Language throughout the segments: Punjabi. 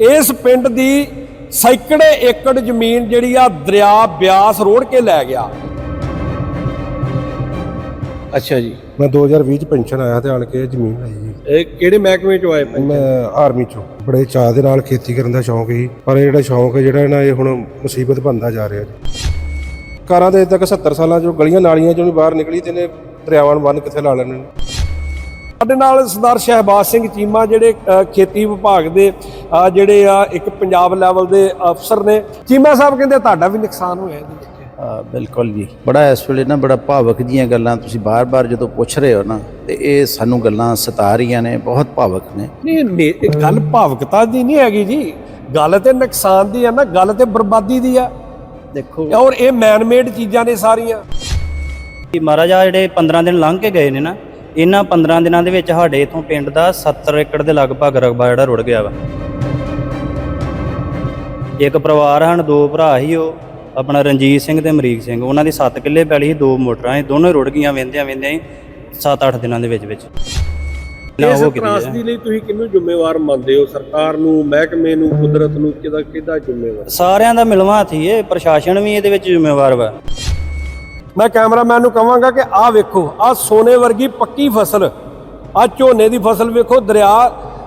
ਇਸ ਪਿੰਡ ਦੀ ਸੈਂਕੜੇ ਏਕੜ ਜ਼ਮੀਨ ਜਿਹੜੀ ਆ ਦਰਿਆ ਬਿਆਸ ਰੋੜ ਕੇ ਲੈ ਗਿਆ। ਅੱਛਾ ਜੀ। ਮੈਂ 2020 ਚ ਪੈਨਸ਼ਨ ਆਇਆ ਤੇ ਆਣ ਕੇ ਜ਼ਮੀਨ ਲਈ ਜੀ। ਇਹ ਕਿਹੜੇ ਮਹਿਕਮੇ ਚੋਂ ਆਏ ਮੈਂ ਆਰਮੀ ਚੋਂ। ਬੜੇ ਚਾਅ ਦੇ ਨਾਲ ਖੇਤੀ ਕਰਨ ਦਾ ਸ਼ੌਂਕ ਸੀ ਪਰ ਇਹ ਜਿਹੜਾ ਸ਼ੌਂਕ ਹੈ ਜਿਹੜਾ ਨਾ ਇਹ ਹੁਣ ਮੁਸੀਬਤ ਬਣਦਾ ਜਾ ਰਿਹਾ ਜੀ। ਕਾਰਾਂ ਦੇ ਤੱਕ 70 ਸਾਲਾਂ ਚੋਂ ਗਲੀਆਂ ਨਾਲੀਆਂ ਚੋਂ ਨਹੀਂ ਬਾਹਰ ਨਿਕਲੀ ਤੇ ਨੇ ਦਰਿਆਵਾਂ ਨੂੰ ਬੰਨ ਕਿੱਥੇ ਲਾ ਲੈਣੇ ਨੇ। ਸਾਡੇ ਨਾਲ ਸਰਦਾਰ ਸ਼ਹਿਬਾਜ਼ ਸਿੰਘ ਚੀਮਾ ਜਿਹੜੇ ਖੇਤੀ ਵਿਭਾਗ ਦੇ ਅ, ਜਿਹੜੇ ਆ ਇੱਕ ਪੰਜਾਬ ਲੈਵਲ ਦੇ ਅਫਸਰ ਨੇ। ਚੀਮਾ ਸਾਹਿਬ ਕਹਿੰਦੇ ਤੁਹਾਡਾ ਵੀ ਨੁਕਸਾਨ ਹੋਇਆ ਇਹਦੇ ਵਿੱਚ। ਬਿਲਕੁਲ ਜੀ। ਬੜਾ ਇਸ ਵੇਲੇ ਨਾ ਬੜਾ ਭਾਵਕ ਜੀਆਂ ਗੱਲਾਂ ਤੁਸੀਂ ਬਾਰ-ਬਾਰ ਜਦੋਂ ਪੁੱਛ ਰਹੇ ਹੋ ਨਾ ਤੇ ਇਹ ਸਾਨੂੰ ਗੱਲਾਂ ਸਤਾ ਰਹੀਆਂ ਨੇ ਬਹੁਤ ਭਾਵਕ ਨੇ। ਨਹੀਂ ਇਹ ਗੱਲ ਭਾਵਕਤਾ ਦੀ ਨਹੀਂ ਹੈਗੀ ਜੀ। ਗੱਲ ਤੇ ਨੁਕਸਾਨ ਦੀ ਆ ਨਾ ਗੱਲ ਤੇ ਬਰਬਾਦੀ ਦੀ ਆ। ਦੇਖੋ। ਔਰ ਇਹ ਮੈਨ ਮੇਡ ਚੀਜ਼ਾਂ ਨੇ ਸਾਰੀਆਂ। ਕਿ ਮਹਾਰਾਜ ਜਿਹੜੇ 15 ਦਿਨ ਲੰਘ ਕੇ ਗਏ ਨੇ ਨਾ ਇਹਨਾਂ 15 ਦਿਨਾਂ ਦੇ ਵਿੱਚ ਸਾਡੇ ਇਥੋਂ ਪਿੰਡ ਦਾ 70 ਏਕੜ ਦੇ ਲਗਭਗ ਰਕਬਾ ਜਿਹੜਾ ਰੁੜ ਗਿਆ ਵਾ। ਇੱਕ ਪਰਿਵਾਰ ਹਨ ਦੋ ਭਰਾ ਹੀ ਉਹ ਆਪਣਾ ਰਣਜੀਤ ਸਿੰਘ ਤੇ ਅਮਰੀਕ ਸਿੰਘ। ਉਹਨਾਂ ਦੀ 7 ਕਿੱਲੇ ਪੈਲੀ ਸੀ ਦੋ ਮੋਟਰਾਂ ਸੀ ਦੋਨੋਂ ਰੁੜ ਗਈਆਂ ਵੇਂਦਿਆਂ ਵੇਂਦਿਆਂ ਹੀ 7-8 ਦਿਨਾਂ ਦੇ ਵਿੱਚ ਵਿੱਚ। ਇਸ ਤਰਾਸਦੀ ਲਈ ਤੁਸੀਂ ਕਿਹਨੂੰ ਜ਼ਿੰਮੇਵਾਰ ਮੰਨਦੇ ਹੋ? ਸਰਕਾਰ ਨੂੰ ਮਹਿਕਮੇ ਨੂੰ ਕੁਦਰਤ ਨੂੰ ਕਿਹਦਾ ਕਿਹਦਾ ਜ਼ਿੰਮੇਵਾਰ? ਸਾਰਿਆਂ ਦਾ ਮਿਲਵਾ ਹੱਥੀ ਇਹ ਪ੍ਰਸ਼ਾਸਨ ਵੀ ਇਹਦੇ ਵਿੱਚ ਜ਼ਿੰਮੇਵਾਰ ਵਾ। ਮੈਂ ਕੈਮਰਾਮੈਨ ਨੂੰ ਕਹਾਂਗਾ ਕਿ ਆਹ ਵੇਖੋ ਆਹ ਸੋਨੇ ਵਰਗੀ ਪੱਕੀ ਫਸਲ ਆਹ ਝੋਨੇ ਦੀ ਫਸਲ ਵੇਖੋ ਦਰਿਆ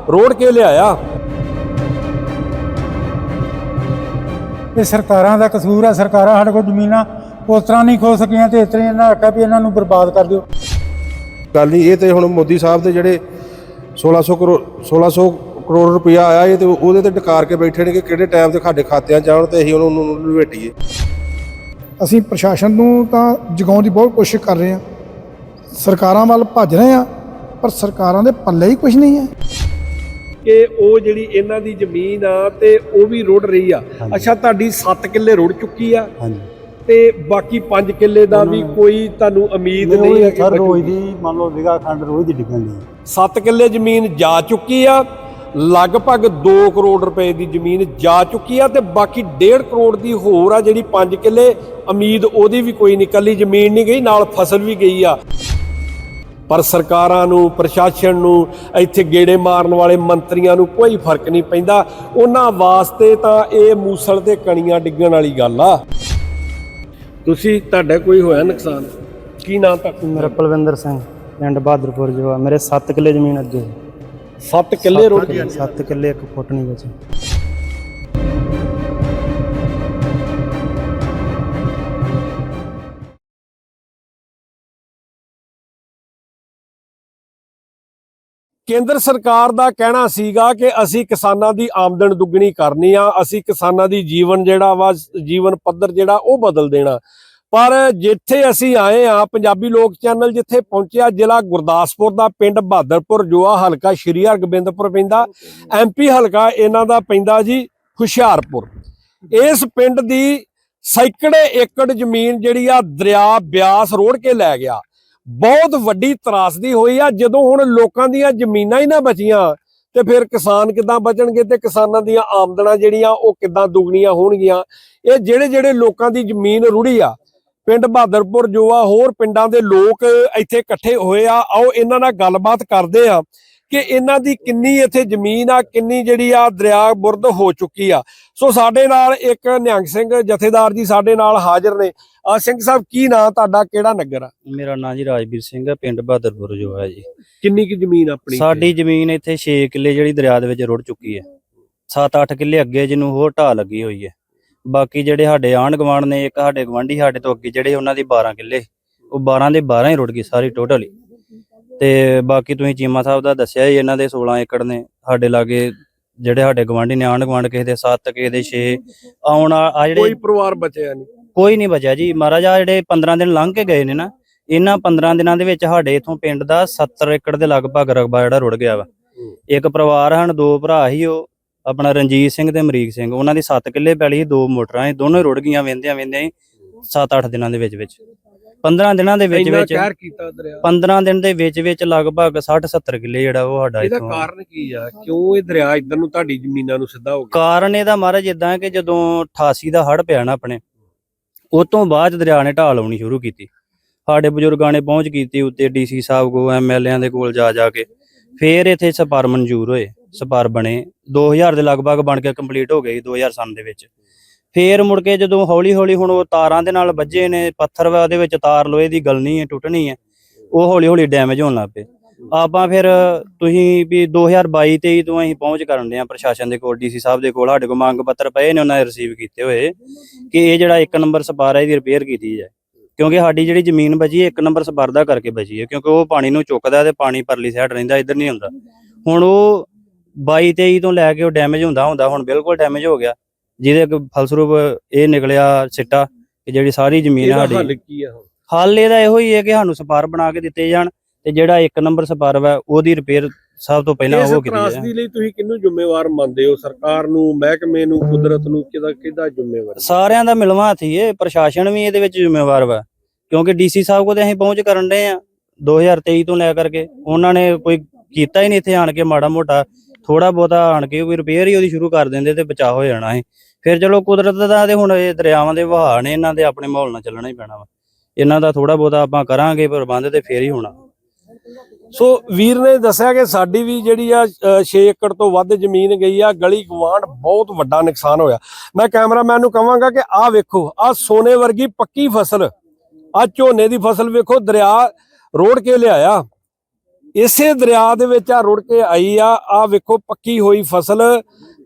ਰੋੜ ਕੇ ਲਿਆਇਆ। ਇਹ ਸਰਕਾਰਾਂ ਦਾ ਕਸੂਰ ਹੈ ਸਰਕਾਰਾਂ ਸਾਡੇ ਕੋਲ ਜ਼ਮੀਨਾਂ ਉਸ ਤਰ੍ਹਾਂ ਨਹੀਂ ਖੋ ਸਕੀਆਂ ਤੇ ਇਸ ਤਰ੍ਹਾਂ ਇਹਨਾਂ ਆਖਿਆ ਵੀ ਇਹਨਾਂ ਨੂੰ ਬਰਬਾਦ ਕਰ ਦਿਓ। ਗੱਲ ਨਹੀਂ ਇਹ ਤੇ ਹੁਣ ਮੋਦੀ ਸਾਹਿਬ ਦੇ ਜਿਹੜੇ 1600 ਕਰੋੜ 1600 ਕਰੋੜ ਰੁਪਇਆ ਆਇਆ ਇਹ ਤੇ ਉਹਦੇ ਤੇ ਡਕਾਰ ਕੇ ਬੈਠੇ ਨੇ ਕਿ ਕਿਹੜੇ ਟਾਈਮ ਤੇ ਸਾਡੇ ਖਾਤਿਆਂ 'ਚ ਆਉਣ ਤੇ ਅਸੀਂ ਉਹਨੂੰ ਉਹਨੂੰ ਲਵੇਟੀਏ ਅਸੀਂ ਪ੍ਰਸ਼ਾਸਨ ਨੂੰ ਤਾਂ ਜਗਾਉਣ ਦੀ ਬਹੁਤ ਕੋਸ਼ਿਸ਼ ਕਰ ਰਹੇ ਹਾਂ। ਸਰਕਾਰਾਂ ਵੱਲ ਭੱਜ ਰਹੇ ਹਾਂ ਪਰ ਸਰਕਾਰਾਂ ਦੇ ਪੱਲੇ ਹੀ ਕੁਝ ਨਹੀਂ ਹੈ। ਕਿ ਉਹ ਜਿਹੜੀ ਇਹਨਾਂ ਦੀ ਜ਼ਮੀਨ ਆ ਤੇ ਉਹ ਵੀ ਰੁੜ ਰਹੀ ਆ। ਅੱਛਾ ਤੁਹਾਡੀ 7 ਕਿੱਲੇ ਰੁੜ ਚੁੱਕੀ ਆ। ਹਾਂਜੀ। ਤੇ ਬਾਕੀ 5 ਕਿੱਲੇ ਦਾ ਵੀ ਕੋਈ ਤੁਹਾਨੂੰ ਉਮੀਦ ਨਹੀਂ ਹੈ ਕਿ ਸਰ ਰੋਜ਼। ਦੀ ਮੰਨ ਲਓ ਵਿਗਾ ਖੰਡ ਰੋਜ਼ ਦੀ ਡਿੱਗਣ ਦੀ। 7 ਕਿੱਲੇ ਜ਼ਮੀਨ ਜਾ ਚੁੱਕੀ ਆ। ਲਗਭਗ 2 ਕਰੋੜ ਰੁਪਏ ਦੀ ਜ਼ਮੀਨ ਜਾ ਚੁੱਕੀ ਆ ਤੇ ਬਾਕੀ 1.5 ਕਰੋੜ ਦੀ ਹੋਰ ਆ ਜਿਹੜੀ 5 ਕਿੱਲੇ, ਉਮੀਦ ਉਹਦੀ ਵੀ ਕੋਈ ਨਹੀਂ ਕੱਲੀ ਜ਼ਮੀਨ ਨਹੀਂ ਗਈ, ਨਾਲ ਫਸਲ ਵੀ ਗਈ ਆ। ਪਰ ਸਰਕਾਰਾਂ ਨੂੰ, ਪ੍ਰਸ਼ਾਸਨ ਨੂੰ, ਇੱਥੇ ਗੇੜੇ ਮਾਰਨ ਵਾਲੇ ਮੰਤਰੀਆਂ ਨੂੰ ਕੋਈ ਫ਼ਰਕ ਨਹੀਂ ਪੈਂਦਾ। ਉਹਨਾਂ ਵਾਸਤੇ ਤਾਂ ਇਹ ਮੂਸਲ ਤੇ ਕਣੀਆਂ ਡਿੱਗਣ ਵਾਲੀ ਗੱਲ ਆ। ਤੁਸੀਂ, ਤੁਹਾਡਾ ਕੋਈ ਹੋਇਆ ਨੁਕਸਾਨ? ਕੀ ਨਾਂ ਤੱਕ ਮੇਰਾ ਪਲਵਿੰਦਰ ਸਿੰਘ, ਪਿੰਡ ਬਹਾਦਰਪੁਰ ਜਵਾ ਮੇਰੇ 7 ਕਿੱਲੇ ਜ਼ਮੀਨ ਅੱਗੇ। 7 ਕਿੱਲੇ ਰੁੜ ਗਏ 7 ਕਿੱਲੇ ਇੱਕ ਫੁੱਟ ਨਹੀਂ ਬਚੇ। ਕੇਂਦਰ ਸਰਕਾਰ ਦਾ ਕਹਿਣਾ ਸੀਗਾ ਕਿ ਅਸੀਂ ਕਿਸਾਨਾਂ ਦੀ ਆਮਦਨ ਦੁੱਗਣੀ ਕਰਨੀ ਆ ਅਸੀਂ ਕਿਸਾਨਾਂ ਦੀ ਜੀਵਨ ਜਿਹੜਾ ਵਾ ਜੀਵਨ ਪੱਧਰ ਜਿਹੜਾ ਉਹ ਬਦਲ ਦੇਣਾ। ਪਰ ਜਿੱਥੇ ਅਸੀਂ ਆਏ ਆ ਪੰਜਾਬੀ ਲੋਕ ਚੈਨਲ ਜਿੱਥੇ ਪਹੁੰਚਿਆ, ਜ਼ਿਲ੍ਹਾ ਗੁਰਦਾਸਪੁਰ ਦਾ ਪਿੰਡ ਬਹਾਦਰਪੁਰ, ਜੋ ਆ ਹਲਕਾ ਸ਼੍ਰੀ ਹਰਗੋਬਿੰਦਪੁਰ ਪੈਂਦਾ। ਐਮਪੀ ਹਲਕਾ ਇਹਨਾਂ ਦਾ ਪੈਂਦਾ ਜੀ ਹੁਸ਼ਿਆਰਪੁਰ। ਇਸ ਪਿੰਡ ਦੀ ਸੈਂਕੜੇ ਏਕੜ ਜ਼ਮੀਨ ਜਿਹੜੀ ਆ ਦਰਿਆ, ਬਿਆਸ ਰੋੜ ਕੇ ਲੈ ਗਿਆ। ਬਹੁਤ ਵੱਡੀ ਤਰਾਸਦੀ ਹੋਈ ਆ। ਜਦੋਂ ਹੁਣ ਲੋਕਾਂ ਦੀਆਂ ਜ਼ਮੀਨਾਂ ਹੀ ਨਾ ਬਚੀਆਂ, ਤੇ ਫਿਰ ਕਿਸਾਨ ਕਿੱਦਾਂ ਬਚਣਗੇ ਤੇ ਕਿਸਾਨਾਂ ਦੀਆਂ ਆਮਦਨਾਂ ਜਿਹੜੀਆਂ ਉਹ ਕਿੱਦਾਂ ਦੁੱਗਣੀਆਂ ਹੋਣਗੀਆਂ। ਇਹ ਜਿਹੜੇ ਜਿਹੜੇ ਲੋਕਾਂ ਦੀ ਜ਼ਮੀਨ ਰੁੜੀ ਆ ਪਿੰਡ ਬਹਾਦਰਪੁਰ ਜੋ ਆ ਹੋਰ ਪਿੰਡਾਂ ਦੇ ਲੋਕ ਇੱਥੇ ਇਕੱਠੇ ਹੋਏ ਆ। ਆਓ ਇਹਨਾਂ ਨਾਲ ਗੱਲਬਾਤ ਕਰਦੇ ਆ ਕਿ ਇਹਨਾਂ ਦੀ ਕਿੰਨੀ ਇੱਥੇ ਜ਼ਮੀਨ ਆ ਕਿੰਨੀ ਜਿਹੜੀ ਆ ਦਰਿਆ ਬੁਰਦ ਹੋ ਚੁੱਕੀ ਆ। ਸੋ ਸਾਡੇ ਨਾਲ ਇੱਕ ਨਿਹੰਗ ਸਿੰਘ ਜਥੇਦਾਰ ਜੀ ਸਾਡੇ ਨਾਲ ਹਾਜ਼ਰ ਨੇ। ਆ ਸਿੰਘ ਸਾਹਿਬ ਕੀ ਨਾਂ ਤੁਹਾਡਾ ਕਿਹੜਾ ਨਗਰ ਆ? ਮੇਰਾ ਨਾਂ ਜੀ ਰਾਜਵੀਰ ਸਿੰਘ ਹੈ ਪਿੰਡ ਬਹਾਦਰਪੁਰ ਜੋ ਹੈ ਜੀ। ਕਿੰਨੀ ਕੀ ਜ਼ਮੀਨ ਆਪਣੀ ਸਾਡੀ ਜ਼ਮੀਨ ਇੱਥੇ 6 ਕਿੱਲੇ ਜਿਹੜੀ ਦਰਿਆ ਦੇ ਵਿੱਚ ਰੁੜ ਚੁੱਕੀ ਹੈ। 7-8 ਕਿੱਲੇ ਅੱਗੇ ਜਿਹਨੂੰ ਹੋਰ ਢਾਹ ਲੱਗੀ ਹੋਈ ਹੈ। ਬਾਕੀ ਜਿਹੜੇ ਸਾਡੇ ਆਂਢ ਗੁਆਂਢ ਨੇ ਇੱਕ ਸਾਡੇ ਗਵਾਂਢੀ ਸਾਡੇ ਤੋਂ ਅੱਗੇ ਜਿਹੜੇ ਉਹਨਾਂ ਦੀ 12 ਕਿੱਲੇ ਉਹ 12 ਦੇ 12 ਹੀ ਰੁੜ ਗਈ ਸਾਰੀ ਟੋਟਲੀ ਤੇ ਬਾਕੀ ਤੁਸੀਂ ਚੀਮਾ ਸਾਹਿਬ ਦਾ ਦੱਸਿਆ ਹੀ ਇਹਨਾਂ ਦੇ 16 ਏਕੜ ਨੇ ਸਾਡੇ ਲਾਗੇ ਜਿਹੜੇ ਸਾਡੇ ਗਵਾਂਢੀ ਨੇ ਆਂਢ ਗੁਆਂਢ ਕਿਸੇ ਦੇ 7 ਕਿਸੇ ਦੇ 6 ਆਉਣ ਆ ਆ ਜਿਹੜੇ ਕੋਈ ਪਰਿਵਾਰ ਬਚਿਆ ਨਹੀਂ। ਕੋਈ ਨਹੀਂ ਬਚਿਆ ਜੀ। ਮਹਾਰਾਜ ਆਹ ਜਿਹੜੇ 15 ਦਿਨ ਲੰਘ ਕੇ ਗਏ ਨੇ ਨਾ ਇਹਨਾਂ 15 ਦਿਨਾਂ ਦੇ ਵਿੱਚ ਸਾਡੇ ਇਥੋਂ ਪਿੰਡ ਦਾ 70 ਏਕੜ ਦੇ ਲਗਭਗ ਰਕਬਾ ਜਿਹੜਾ ਰੁੜ ਗਿਆ ਵਾ। ਇੱਕ ਪਰਿਵਾਰ ਹਨ ਦੋ ਭਰਾ ਹੀ ਉਹ ਆਪਣਾ ਰਣਜੀਤ ਸਿੰਘ ਤੇ ਅਮਰੀਕ ਸਿੰਘ ਉਹਨਾਂ ਦੀ 7 ਕਿੱਲੇ ਪੈਲੀ ਦੋ ਮੋਟਰਾਂ ਸੀ ਦੋਨੋਂ ਹੀ ਰੁੜ ਗਈਆਂ ਵੇਂਦਿਆਂ ਵੇਂਦਿਆਂ ਹੀ 7-8 ਦਿਨਾਂ ਦੇ ਵਿੱਚ ਵਿੱਚ। 15 ਦਿਨਾਂ ਦੇ ਵਿੱਚ ਵਿੱਚ ਕਹਿਰ ਕੀਤਾ ਦਰਿਆ 15 ਦਿਨ ਦੇ ਵਿੱਚ ਵਿੱਚ ਲਗਭਗ 60-70 ਕਿੱਲੇ ਜਿਹੜਾ ਉਹ ਸਾਡਾ ਇਹਦਾ ਕਾਰਨ ਕੀ ਆ? ਕਿਉਂ ਇਹ ਦਰਿਆ ਇਧਰ ਨੂੰ ਤੁਹਾਡੀ ਜ਼ਮੀਨਾਂ ਨੂੰ ਸਿੱਧਾ ਹੋ ਗਿਆ? ਕਾਰਨ ਇਹਦਾ ਮਹਾਰਾਜ ਇਦਾਂ ਕਿ ਜਦੋਂ 88 ਦਾ ਹੜ੍ਹ ਪਿਆ ਨਾ ਆਪਣੇ ਉਹ ਤੋਂ ਬਾਅਦ ਦਰਿਆ ਨੇ ਢਾਲ ਆਉਣੀ ਸ਼ੁਰੂ ਕੀਤੀ। ਸਾਡੇ ਬਜ਼ੁਰਗਾਂ ਨੇ ਪਹੁੰਚ ਕੀਤੀ ਉੱਤੇ ਡੀਸੀ ਸਾਹਿਬ ਕੋ ਐਮਐਲਏਆਂ ਦੇ ਕੋਲ ਜਾ ਜਾ ਕੇ। ਫੇਰ ਇੱਥੇ ਸਪਰ ਮਨਜ਼ੂਰ ਹੋਏ। ਸਪਾਰ ਬਣੇ। 2000 ਦੇ ਲਗਭਗ ਬਣ ਕੇ ਕੰਪਲੀਟ ਹੋ ਗਈ 2000 ਸਨ ਦੇ ਵਿੱਚ। ਫੇਰ ਮੁੜ ਕੇ ਜਦੋਂ ਹੌਲੀ ਹੌਲੀ ਹੁਣ ਉਹ ਤਾਰਾਂ ਦੇ ਨਾਲ ਵੱਜੇ ਨੇ, ਪੱਥਰ ਵਾ ਉਹਦੇ ਵਿੱਚ ਤਾਰ ਲੋਹੇ ਦੀ ਗਲਣੀ ਹੈ, ਟੁੱਟਣੀ ਹੈ, ਉਹ ਹੌਲੀ ਹੌਲੀ ਡੈਮੇਜ ਹੋਣ ਲੱਗ ਪਏ। ਆਪਾਂ ਫਿਰ ਤੁਸੀਂ ਵੀ 2022 23 ਤੋਂ ਅਸੀਂ ਪਹੁੰਚ ਕਰਨ ਦੇ ਆ ਪ੍ਰਸ਼ਾਸਨ ਦੇ ਕੋਲ, ਡੀਸੀ ਸਾਹਿਬ ਦੇ ਕੋਲ। ਸਾਡੇ ਕੋਲ ਮੰਗ ਪੱਤਰ ਪਏ ਨੇ, ਉਹਨਾਂ ਨੇ ਰਿਸੀਵ ਕੀਤੇ ਹੋਏ ਕਿ ਇਹ ਜਿਹੜਾ ਇੱਕ ਨੰਬਰ ਸਪਾਰ ਹੈ, ਇਹਦੀ ਰਿਪੇਅਰ ਕੀਤੀ ਜਾਏ। ਕਿਉਂਕਿ ਸਾਡੀ ਜਿਹੜੀ ਜ਼ਮੀਨ ਬਚੀ ਹੈ, ਇੱਕ ਨੰਬਰ ਸਪਾਰ ਦਾ ਕਰਕੇ ਬਚੀ ਹੈ, ਕਿਉਂਕਿ ਉਹ ਪਾਣੀ ਨੂੰ ਚੁੱਕਦਾ ਤੇ ਪਾਣੀ ਪਰਲੀ ਸਾਈਡ ਰਹਿੰਦਾ, ਇੱਧਰ ਨਹੀਂ ਹੁੰਦਾ। ਹੁਣ ਉਹ 22 23 ਤੋਂ ਲੈ ਕੇ ਉਹ ਡੈਮੇਜ ਹੁੰਦਾ ਹੁੰਦਾ ਹੁਣ ਬਿਲਕੁਲ ਡੈਮੇਜ ਹੋ ਗਿਆ। ਜਿਹਦੇ ਫਲਸਰੂਪ ਇਹ ਨਿਕਲਿਆ ਸਿੱਟਾ ਕਿ ਜਿਹੜੀ ਸਾਰੀ ਜ਼ਮੀਨ ਹੈ ਇਹਦਾ ਹੱਲ ਕੀ ਆ ਹੱਲ ਇਹਦਾ ਇਹੋ ਹੀ ਹੈ ਕਿ ਸਾਨੂੰ ਸਪਾਰ ਬਣਾ ਕੇ ਦਿੱਤੇ ਜਾਣ ਤੇ ਜਿਹੜਾ ਇੱਕ ਨੰਬਰ ਸਪਾਰ ਵਾ ਉਹਦੀ ਰਿਪੇਅਰ ਸਭ ਤੋਂ ਪਹਿਲਾਂ ਇਸ ਉਹ ਕੀਤੀ ਜਾਏ। ਤਰਾਸਦੀ ਲਈ ਤੁਸੀਂ ਕਿਹਨੂੰ ਜ਼ਿੰਮੇਵਾਰ ਮੰਨਦੇ ਹੋ? ਸਰਕਾਰ ਨੂੰ ਮਹਿਕਮੇ ਨੂੰ ਕੁਦਰਤ ਨੂੰ ਕਿਹਦਾ ਕਿਹਦਾ ਜ਼ਿੰਮੇਵਾਰ? ਸਾਰਿਆਂ ਦਾ ਮਿਲਵਾ ਹੱਥੀ ਏ ਪ੍ਰਸ਼ਾਸਨ ਵੀ ਇਹਦੇ ਵਿੱਚ ਜ਼ਿੰਮੇਵਾਰ ਵਾ। ਕਿਉਂਕਿ ਡੀਸੀ ਸਾਹਿਬ ਕੋਲ ਤੇ ਅਸੀਂ ਪਹੁੰਚ ਕਰਨ ਦੇ ਆ 2023 ਤੋਂ ਲੈ ਕਰਕੇ। ਉਹਨਾਂ ਨੇ ਕੋਈ ਕੀਤਾ ਹੀ ਨਹੀਂ ਇੱਥੇ ਆਣ ਕੇ ਮਾੜਾ ਮੋਟਾ। ਥੋੜਾ ਬਹੁਤਾ ਆਣ ਕੇ ਕੋਈ ਰਿਪੇਅਰ ਹੀ ਉਹਦੀ ਸ਼ੁਰੂ ਕਰ ਦਿੰਦੇ ਤੇ ਬਚਾਅ ਹੋ ਜਾਣਾ ਸੀ। ਫਿਰ ਚਲੋ ਕੁਦਰਤ ਦਾ ਤੇ ਹੁਣ ਇਹ ਦਰਿਆਵਾਂ ਦੇ ਵਹਾਅ ਨੇ, ਇਹਨਾਂ ਦੇ ਆਪਣੇ ਮਾਹੌਲ ਨਾਲ ਚੱਲਣਾ ਹੀ ਪੈਣਾ ਵਾ। ਇਹਨਾਂ ਦਾ ਥੋੜਾ ਬਹੁਤਾ ਆਪਾਂ ਕਰਾਂਗੇ ਪ੍ਰਬੰਧ ਤੇ ਫੇਰ ਹੀ ਹੋਣਾ। ਸੋ ਵੀਰ ਨੇ ਦੱਸਿਆ ਕਿ ਸਾਡੀ ਵੀ ਜਿਹੜੀ ਆ 6 ਏਕੜ ਤੋਂ ਵੱਧ ਜ਼ਮੀਨ ਗਈ ਆ, ਗਲੀ ਗਵਾਂਢ ਬਹੁਤ ਵੱਡਾ ਨੁਕਸਾਨ ਹੋਇਆ। ਮੈਂ ਕੈਮਰਾਮੈਨ ਨੂੰ ਕਹਾਂਗਾ ਕਿ ਆਹ ਵੇਖੋ, ਆਹ ਸੋਨੇ ਵਰਗੀ ਪੱਕੀ ਫਸਲ ਆ ਝੋਨੇ ਦੀ ਫਸਲ ਵੇਖੋ, ਦਰਿਆ ਰੋੜ ਕੇ ਲਿਆਇਆ। ਇਸੇ ਦਰਿਆ ਦੇ ਵਿੱਚ ਆ ਰੁੜ ਕੇ ਆਈ ਆ। ਆ ਵੇਖੋ ਪੱਕੀ ਹੋਈ ਫਸਲ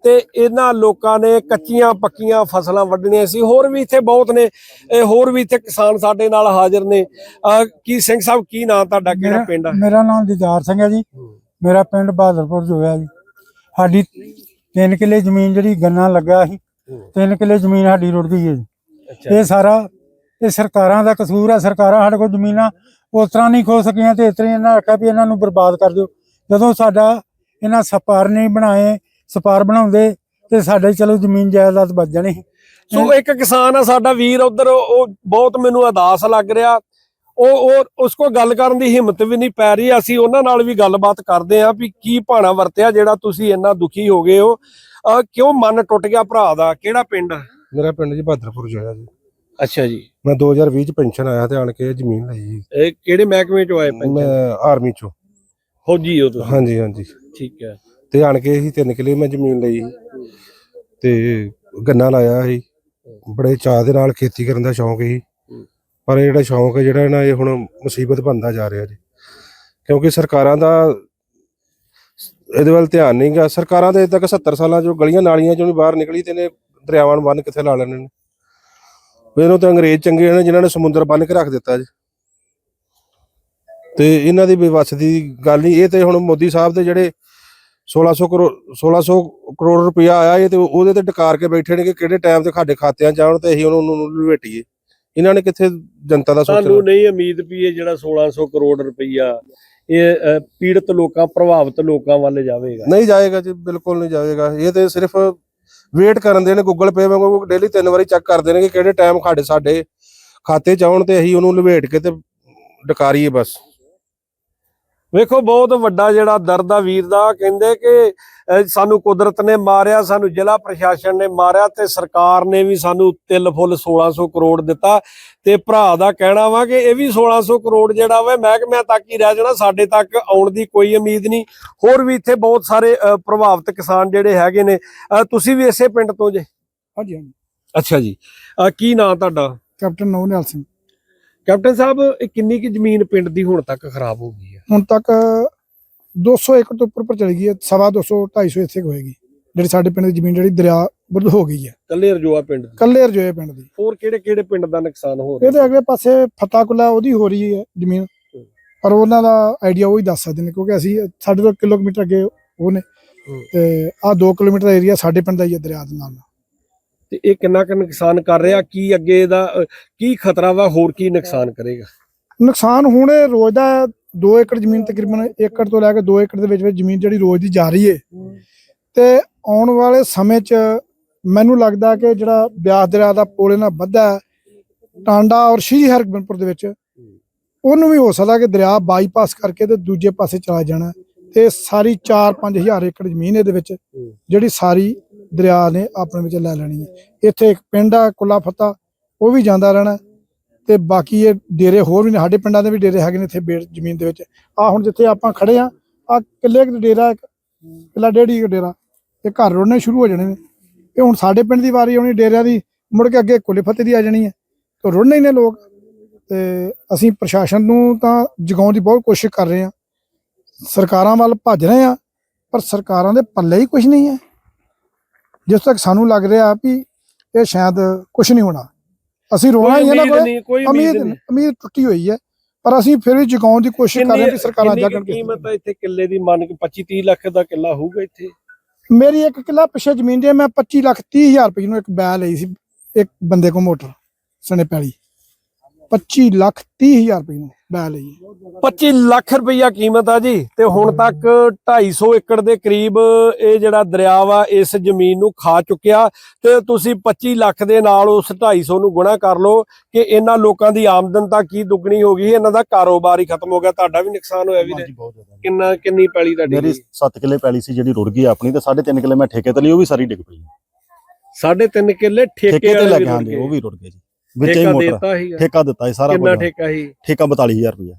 ਤੇ ਇਹਨਾਂ ਲੋਕਾਂ ਨੇ ਕੱਚੀਆਂ ਪੱਕੀਆਂ ਫਸਲਾਂ ਵੱਢਣੀਆਂ ਸੀ। ਹੋਰ ਵੀ ਇੱਥੇ ਬਹੁਤ ਨੇ। ਇਹ ਹੋਰ ਵੀ ਇੱਥੇ ਕਿਸਾਨ ਸਾਡੇ ਨਾਲ ਹਾਜ਼ਰ ਨੇ। ਕੀ ਸਿੰਘ ਸਾਹਿਬ ਕੀ ਨਾਂ ਤੁਹਾਡਾ? ਕਿਹੜਾ ਪਿੰਡ ਆ? ਮੇਰਾ ਨਾਮ ਦੀਦਾਰ ਸਿੰਘ ਹੈ ਜੀ। ਮੇਰਾ ਪਿੰਡ ਬਹਾਦਰਪੁਰ ਜੋਇਆ ਜੀ। ਸਾਡੀ 3 ਕਿੱਲੇ ਜ਼ਮੀਨ ਜਿਹੜੀ ਗੰਨਾ ਲੱਗਾ ਸੀ। 3 ਕਿੱਲੇ ਜ਼ਮੀਨ ਸਾਡੀ ਰੁੜ ਗਈ ਹੈ ਜੀ। ਇਹ ਸਾਰਾ ਇਹ ਸਰਕਾਰਾਂ ਦਾ ਕਸੂਰ ਹੈ ਸਰਕਾਰਾਂ ਸਾਡੇ ਕੋਲ ਜ਼ਮੀਨਾਂ ਉਸ ਤਰ੍ਹਾਂ ਨਹੀਂ ਖੋ ਸਕੀਆਂ ਤੇ ਇਸ ਤਰ੍ਹਾਂ ਇਹਨਾਂ ਆਖਿਆ ਵੀ ਇਹਨਾਂ ਨੂੰ ਬਰਬਾਦ ਕਰ ਦਿਓ। ਜਦੋਂ ਸਾਡਾ ਇਹਨਾਂ ਸਪਾਰ ਨਹੀਂ ਬਣਾਏ ਸਪਾਰ ਬਣਾਉਂਦੇ ਤੇ ਸਾਡੇ ਚਲੋ ਜ਼ਮੀਨ ਜਾਇਦਾਦ ਬਚ ਜਾਣੀ। ਸੀ। ਇੱਕ ਕਿਸਾਨ ਆ ਸਾਡਾ ਵੀਰ ਉਧਰ ਉਹ ਬਹੁਤ ਮੈਨੂੰ ਅਦਾਸ ਲੱਗ ਰਿਹਾ। ਉਹ ਉਹ ਉਸ ਕੋ ਗੱਲ ਕਰਨ ਦੀ ਹਿੰਮਤ ਵੀ ਨਹੀਂ ਪੈ ਰਹੀ। ਅਸੀਂ ਉਹਨਾਂ ਨਾਲ ਵੀ ਗੱਲਬਾਤ ਕਰਦੇ ਆਂ ਵੀ ਕੀ ਭਾਣਾ ਵਰਤਿਆ ਜਿਹੜਾ ਤੁਸੀਂ ਇੰਨਾ ਦੁਖੀ ਹੋ ਗਏ ਹੋ। ਕਿਉਂ ਮਨ ਟੁੱਟ ਗਿਆ ਭਰਾ ਦਾ? ਕਿਹੜਾ ਪਿੰਡ? ਮੇਰਾ ਪਿੰਡ ਜੀ ਬਹਾਦਰਪੁਰ ਜੋਇਆ ਜੀ। ਅੱਛਾ ਜੀ। ਮੈਂ 2020 ਚ ਪੈਨਸ਼ਨ ਆਇਆ ਤੇ ਆਣ ਕੇ ਜ਼ਮੀਨ ਲਈ। ਇਹ ਕਿਹੜੇ ਮਹਿਕਮੇ ਚੋਂ ਆਏ ਮੈਂ ਆਰਮੀ ਚੋਂ। ਫੌਜੀ ਹੋ ਤੁਸੀਂ? ਹਾਂਜੀ ਹਾਂਜੀ। ਠੀਕ ਹੈ। ਤੇ ਆਣ ਕੇ ਹੀ ਤਿੰਨ ਕਿਲੇ ਮੈਂ ਜ਼ਮੀਨ ਲਈ ਤੇ ਗੰਨਾ ਲਾਇਆ ਸੀ। ਬੜੇ ਚਾਅ ਦੇ ਨਾਲ ਖੇਤੀ ਕਰਨ ਦਾ ਸ਼ੌਂਕ ਸੀ। ਪਰ ਇਹ ਜਿਹੜਾ ਸ਼ੌਂਕ ਹੈ ਜਿਹੜਾ ਨਾ ਇਹ ਹੁਣ ਮੁਸੀਬਤ ਬਣਦਾ ਜਾ ਰਿਹਾ ਜੀ। ਕਿਉਂਕਿ ਸਰਕਾਰਾਂ ਦਾ ਇਹਦੇ ਵੱਲ ਧਿਆਨ ਨਹੀਂ ਗਾ। ਸਰਕਾਰਾਂ ਦੇ ਅਜੇ ਤੱਕ 70 ਸਾਲਾਂ ਚੋਂ ਗਲੀਆਂ ਨਾਲੀਆਂ ਚੋਂ ਨਹੀਂ ਬਾਹਰ ਨਿਕਲੀ ਤੇ ਨੇ ਦਰਿਆਵਾਂ ਨੂੰ ਬੰਨ ਕਿੱਥੇ ਲਾ ਲੈਣੇ ਨੇ? ਇਹਨੂੰ ਤਾਂ ਅੰਗਰੇਜ਼ ਚੰਗੇ ਨੇ ਜਿਨ੍ਹਾਂ ਨੇ ਸਮੁੰਦਰ ਬੰਨ ਕੇ ਰੱਖ ਦਿੱਤਾ ਜੀ। ਤੇ ਇਹਨਾਂ ਦੀ ਬੇਵੱਸ ਦੀ ਗੱਲ ਨਹੀਂ ਇਹ ਤੇ ਹੁਣ ਮੋਦੀ ਸਾਹਿਬ ਦੇ ਜਿਹੜੇ 1600 ਕਰੋੜ 1600 ਕਰੋੜ ਰੁਪਇਆ ਆਇਆ ਇਹ ਤੇ ਉਹਦੇ ਤੇ ਟਕਾਰ ਕੇ ਬੈਠੇ ਨੇ ਕਿ ਕਿਹੜੇ ਟਾਈਮ ਤੇ ਸਾਡੇ ਖਾਤਿਆਂ 'ਚ ਆਉਣ ਤੇ ਅਸੀਂ ਉਹਨੂੰ ਨੂੰ ਲਵੇਟੀਏ ਇਹਨਾਂ ਨੇ ਕਿੱਥੇ ਜਨਤਾ ਦਾ ਸਾਨੂੰ ਸੋਚਣਾ ਨਹੀਂ ਉਮੀਦ ਵੀ ਇਹ ਜਿਹੜਾ 1600 ਕਰੋੜ ਰੁਪਈਆ ਇਹ ਪੀੜਤ ਲੋਕਾਂ ਪ੍ਰਭਾਵਿਤ ਲੋਕਾਂ ਵੱਲ ਜਾਵੇਗਾ। ਨਹੀਂ ਜਾਏਗਾ ਜੀ ਬਿਲਕੁਲ ਨਹੀਂ ਜਾਏਗਾ। ਇਹ ਤੇ ਸਿਰਫ ਵੇਟ ਕਰਨ ਦੇ ਨੇ ਗੂਗਲ ਪੇ ਵਾਂਗੂ ਡੇਲੀ ਤਿੰਨ ਵਾਰੀ ਚੈੱਕ ਕਰਦੇ ਨੇ ਕਿ ਕਿਹੜੇ ਟਾਈਮ ਸਾਡੇ ਸਾਡੇ ਖਾਤੇ 'ਚ ਆਉਣ ਤੇ ਅਸੀਂ ਉਹਨੂੰ ਲਵੇਟ ਕੇ ਤੇ ਡਕਾਰੀਏ ਬਸ। ਵੇਖੋ ਬਹੁਤ ਵੱਡਾ ਜਿਹੜਾ ਦਰਦ ਆ ਵੀਰ ਦਾ ਕਹਿੰਦੇ ਕਿ ਸਾਨੂੰ ਕੁਦਰਤ ਨੇ ਮਾਰਿਆ ਸਾਨੂੰ ਜ਼ਿਲ੍ਹਾ ਪ੍ਰਸ਼ਾਸਨ ਨੇ ਮਾਰਿਆ ਤੇ ਸਰਕਾਰ ਨੇ ਵੀ ਸਾਨੂੰ ਤਿਲ ਫੁੱਲ 1600 ਕਰੋੜ ਦਿੱਤਾ ਤੇ ਭਰਾ ਦਾ ਕਹਿਣਾ ਵਾ ਕਿ ਇਹ ਵੀ 1600 ਕਰੋੜ ਜਿਹੜਾ ਵਾ ਮਹਿਕਮਿਆਂ ਤੱਕ ਹੀ ਰਹਿ ਜਾਣਾ ਸਾਡੇ ਤੱਕ ਆਉਣ ਦੀ ਕੋਈ ਉਮੀਦ ਨਹੀਂ। ਹੋਰ ਵੀ ਇੱਥੇ ਬਹੁਤ ਸਾਰੇ ਪ੍ਰਭਾਵਿਤ ਕਿਸਾਨ ਜਿਹੜੇ ਹੈਗੇ ਨੇ। ਤੁਸੀਂ ਵੀ ਇਸੇ ਪਿੰਡ ਤੋਂ ਜੇ? ਹਾਂਜੀ ਹਾਂਜੀ। ਅੱਛਾ ਜੀ। ਕੀ ਨਾਂ ਤੁਹਾਡਾ? ਕੈਪਟਨ ਨਵਨਿਆਲ ਸਿੰਘ। ਕੈਪਟਨ ਸਾਹਿਬ ਇਹ ਕਿੰਨੀ ਕੀ ਜ਼ਮੀਨ ਪਿੰਡ ਦੀ ਹੁਣ ਤੱਕ ਖਰਾਬ ਹੋ ਗਈ? ਹੁਣ ਤੱਕ 200 ਏਕੜ ਤੋਂ ਉੱਪਰ ਉੱਪਰ ਚਲੀ ਗਈ ਹੈ ਸਵਾ 200 250 ਇੱਥੇ ਕੁ ਹੋਏਗੀ। ਜਿਹੜੀ ਸਾਡੇ ਪਿੰਡ ਦੀ ਜ਼ਮੀਨ ਜਿਹੜੀ ਦਰਿਆ ਵਿਰੁੱਧ ਹੋ ਗਈ ਹੈ। ਕੱਲੇ ਰਜੋਆ ਪਿੰਡ ਦੀ? ਕੱਲੇ ਰਜੋਏ ਪਿੰਡ ਦੀ। ਹੋਰ ਕਿਹੜੇ ਕਿਹੜੇ ਪਿੰਡ ਦਾ ਨੁਕਸਾਨ ਹੋ ਰਿਹਾ? ਇਹਦੇ ਅਗਲੇ ਪਾਸੇ ਫਤਾਕੁਲਾ ਉਹਦੀ ਹੋ ਰਹੀ ਹੈ ਜ਼ਮੀਨ। ਪਰ ਉਹਨਾਂ ਦਾ ਆਈਡੀਆ ਉਹ ਹੀ ਦੱਸ ਸਕਦੇ ਨੇ ਕਿਉਂਕਿ ਅਸੀਂ ਸਾਡੇ ਤੋਂ ਕਿਲੋਮੀਟਰ ਅੱਗੇ ਉਹ ਨੇ। ਤੇ ਆਹ 2 ਕਿਲੋਮੀਟਰ ਦਾ ਏਰੀਆ ਸਾਡੇ ਪਿੰਡ ਦਾ ਹੀ ਹੈ ਦਰਿਆ ਦੇ ਨਾਲ। ਤੇ ਇਹ ਕਿੰਨਾ ਕੁ ਨੁਕਸਾਨ ਕਰ ਰਿਹਾ? ਕੀ ਅੱਗੇ ਅਹ, ਕੀ ਖਤਰਾ ਵਾ? ਹੋਰ ਕੀ ਨੁਕਸਾਨ ਕਰੇਗਾ? ਨੁਕਸਾਨ ਹੁਣ ਇਹ ਰੋਜ਼ ਦਾ 2 ਏਕੜ ਜ਼ਮੀਨ ਤਕਰੀਬਨ ਏਕੜ ਤੋਂ ਲੈ ਕੇ 2 ਏਕੜ ਦੇ ਵਿੱਚ ਵਿੱਚ ਜ਼ਮੀਨ ਜਿਹੜੀ ਰੋਜ਼ ਦੀ ਜਾ ਰਹੀ ਹੈ ਤੇ ਆਉਣ ਵਾਲੇ ਸਮੇਂ 'ਚ ਮੈਨੂੰ ਲੱਗਦਾ ਕਿ ਜਿਹੜਾ ਬਿਆਸ ਦਰਿਆ ਦਾ ਪੁਲ ਇਹਨਾਂ ਵੱਧਾ ਹੈ, ਟਾਂਡਾ ਔਰ ਸ਼੍ਰੀ ਹਰਗੋਬਿੰਦਪੁਰ ਦੇ ਵਿੱਚ ਉਹਨੂੰ ਵੀ ਹੋ ਸਕਦਾ ਕਿ ਦਰਿਆ ਬਾਈਪਾਸ ਕਰਕੇ ਤੇ ਦੂਜੇ ਪਾਸੇ ਚਲਾ ਜਾਣਾ ਤੇ ਸਾਰੀ 4-5 ਹਜ਼ਾਰ ਏਕੜ ਜ਼ਮੀਨ ਇਹਦੇ ਵਿੱਚ ਜਿਹੜੀ ਸਾਰੀ ਦਰਿਆ ਨੇ ਆਪਣੇ ਵਿੱਚ ਲੈ ਲੈਣੀ ਹੈ। ਇੱਥੇ ਇੱਕ ਪਿੰਡ ਆ ਕੁੱਲਾ ਫੱਤਾ ਉਹ ਵੀ ਜਾਂਦਾ ਰਹਿਣਾ ਤੇ ਬਾਕੀ ਇਹ ਡੇਰੇ ਹੋਰ ਵੀ ਨੇ, ਸਾਡੇ ਪਿੰਡਾਂ ਦੇ ਵੀ ਡੇਰੇ ਹੈਗੇ ਨੇ ਇੱਥੇ ਬੇੜ ਜ਼ਮੀਨ ਦੇ ਵਿੱਚ। ਆ ਹੁਣ ਜਿੱਥੇ ਆਪਾਂ ਖੜੇ ਆ ਆ ਕਿੱਲੇ ਕੁ ਡੇਰਾ ਇੱਕ ਕਿੱਲਾ ਡੇਢ ਹੀ ਡੇਰਾ। ਇਹ ਘਰ ਰੋਣੇ ਸ਼ੁਰੂ ਹੋ ਜਾਣੇ ਨੇ। ਇਹ ਹੁਣ ਸਾਡੇ ਪਿੰਡ ਦੀ ਵਾਰੀ ਆਉਣੀ, ਡੇਰਿਆਂ ਦੀ, ਮੁੜ ਕੇ ਅੱਗੇ ਕੁੱਲੇ ਫਤਿਹ ਦੀ ਆ ਜਾਣੀ ਹੈ। ਤੇ ਰੁੜਨੇ ਹੀ ਨੇ ਲੋਕ। ਤੇ ਅਸੀਂ ਪ੍ਰਸ਼ਾਸਨ ਨੂੰ ਤਾਂ ਜਗਾਉਣ ਦੀ ਬਹੁਤ ਕੋਸ਼ਿਸ਼ ਕਰ ਰਹੇ ਹਾਂ। ਸਰਕਾਰਾਂ ਵੱਲ ਭੱਜ ਰਹੇ ਹਾਂ, ਪਰ ਸਰਕਾਰਾਂ ਦੇ ਪੱਲੇ ਹੀ ਕੁਝ ਨਹੀਂ ਹੈ। ਜਿਸ ਤੱਕ ਸਾਨੂੰ ਲੱਗ ਰਿਹਾ ਵੀ ਇਹ ਸ਼ਾਇਦ ਕੁਝ ਨਹੀਂ ਹੋਣਾ। ਅਸੀਂ ਰੋਣਾ ਹੀ ਹੈ ਨਾ ਕੋਈ। ਕੋਈ ਉਮੀਦ ਨਹੀਂ। ਉਮੀਦ ਟੁੱਟੀ ਹੋਈ ਹੈ। ਪਰ ਅਸੀਂ ਫਿਰ ਵੀ ਜਗਾਉਣ ਦੀ ਕੋਸ਼ਿਸ਼ ਕਰ ਰਹੇ ਹਾਂ ਕਿ ਸਰਕਾਰਾਂ ਕਿੰਨੀ ਕੁ ਜਾਗਣ ਕੀਮਤ ਹੈ ਇੱਥੇ ਕਿੱਲੇ ਦੀ? ਮੰਨ ਕੇ 25 30 ਲੱਖ ਦਾ ਕਿੱਲਾ ਹੋਊਗਾ ਇੱਥੇ। ਮੇਰੀ ਇੱਕ ਕਿੱਲਾ ਪਿੱਛੇ ਜ਼ਮੀਨ ਦੇ ਮੈਂ 25 ਲੱਖ 30 ਹਜ਼ਾਰ ਰੁਪਏ ਨੂੰ ਇੱਕ ਬੈ ਲਈ ਸੀ ਇੱਕ ਬੰਦੇ ਕੋ ਮੋਟਰ ਸਣੇ ਪੈਲੀ। 25 ਲੱਖ 30 ਹਜ਼ਾਰ ਰੁਪਏ ਨੂੰ ਬੈ ਲਈ। 25 ਲੱਖ ਰੁਪਈਆ ਕੀਮਤ ਆ ਜੀ। ਤੇ ਹੁਣ ਤੱਕ 250 ਏਕੜ ਦੇ ਕਰੀਬ ਇਹ ਜਿਹੜਾ ਦਰਿਆ ਵਾ ਇਸ ਜ਼ਮੀਨ ਨੂੰ ਖਾ ਚੁੱਕਿਆ। ਤੇ ਤੁਸੀਂ 25 ਲੱਖ ਦੇ ਨਾਲ ਉਸ 250 ਨੂੰ ਗੁਣਾ ਕਰ ਲਓ ਕਿ ਇਹਨਾਂ ਲੋਕਾਂ ਦੀ ਆਮਦਨ ਤਾਂ ਕੀ ਦੁੱਗਣੀ ਹੋ ਗਈ ਇਹਨਾਂ ਦਾ ਕਾਰੋਬਾਰ ਹੀ ਖਤਮ ਹੋ ਗਿਆ। ਤੁਹਾਡਾ ਵੀ ਨੁਕਸਾਨ ਹੋਇਆ ਜ਼ਿਆਦਾ। ਕਿੰਨਾ ਕਿੰਨੀ ਪੈਲੀ ਤੁਹਾਡੀ ਮੇਰੀ 7 ਕਿੱਲੇ ਪੈਲੀ ਸੀ ਜਿਹੜੀ ਰੁੜ ਗਈ ਆਪਣੀ ਤੇ 3.5 ਕਿੱਲੇ ਮੈਂ ਠੇਕੇ ਤੇ ਲਈ ਉਹ ਵੀ ਸਾਰੀ ਡਿੱਗ ਪਈ। ਸਾਢੇ ਤਿੰਨ ਕਿੱਲੇ ਠੇਕੇ ਤੇ ਵਾਲੇ ਲੈ ਵੀ ਕੇ ਰੁੜ ਹਾਂਜੀ ਗਏ। ਉਹ ਵੀ ਰੁੜ ਗਏ ਜੀ। ਵਿੱਚ ਹੀ ਠੇਕਾ ਮੋਟਰ ਦੇਤਾ ਸੀਗਾ। ਠੇਕਾ ਦਿੱਤਾ ਸੀ ਸਾਰਾ ਕਿੰਨਾ ਕੁਝ ਠੇਕਾ ਸੀ? ਠੇਕਾ 42000 ਰੁਪਇਆ।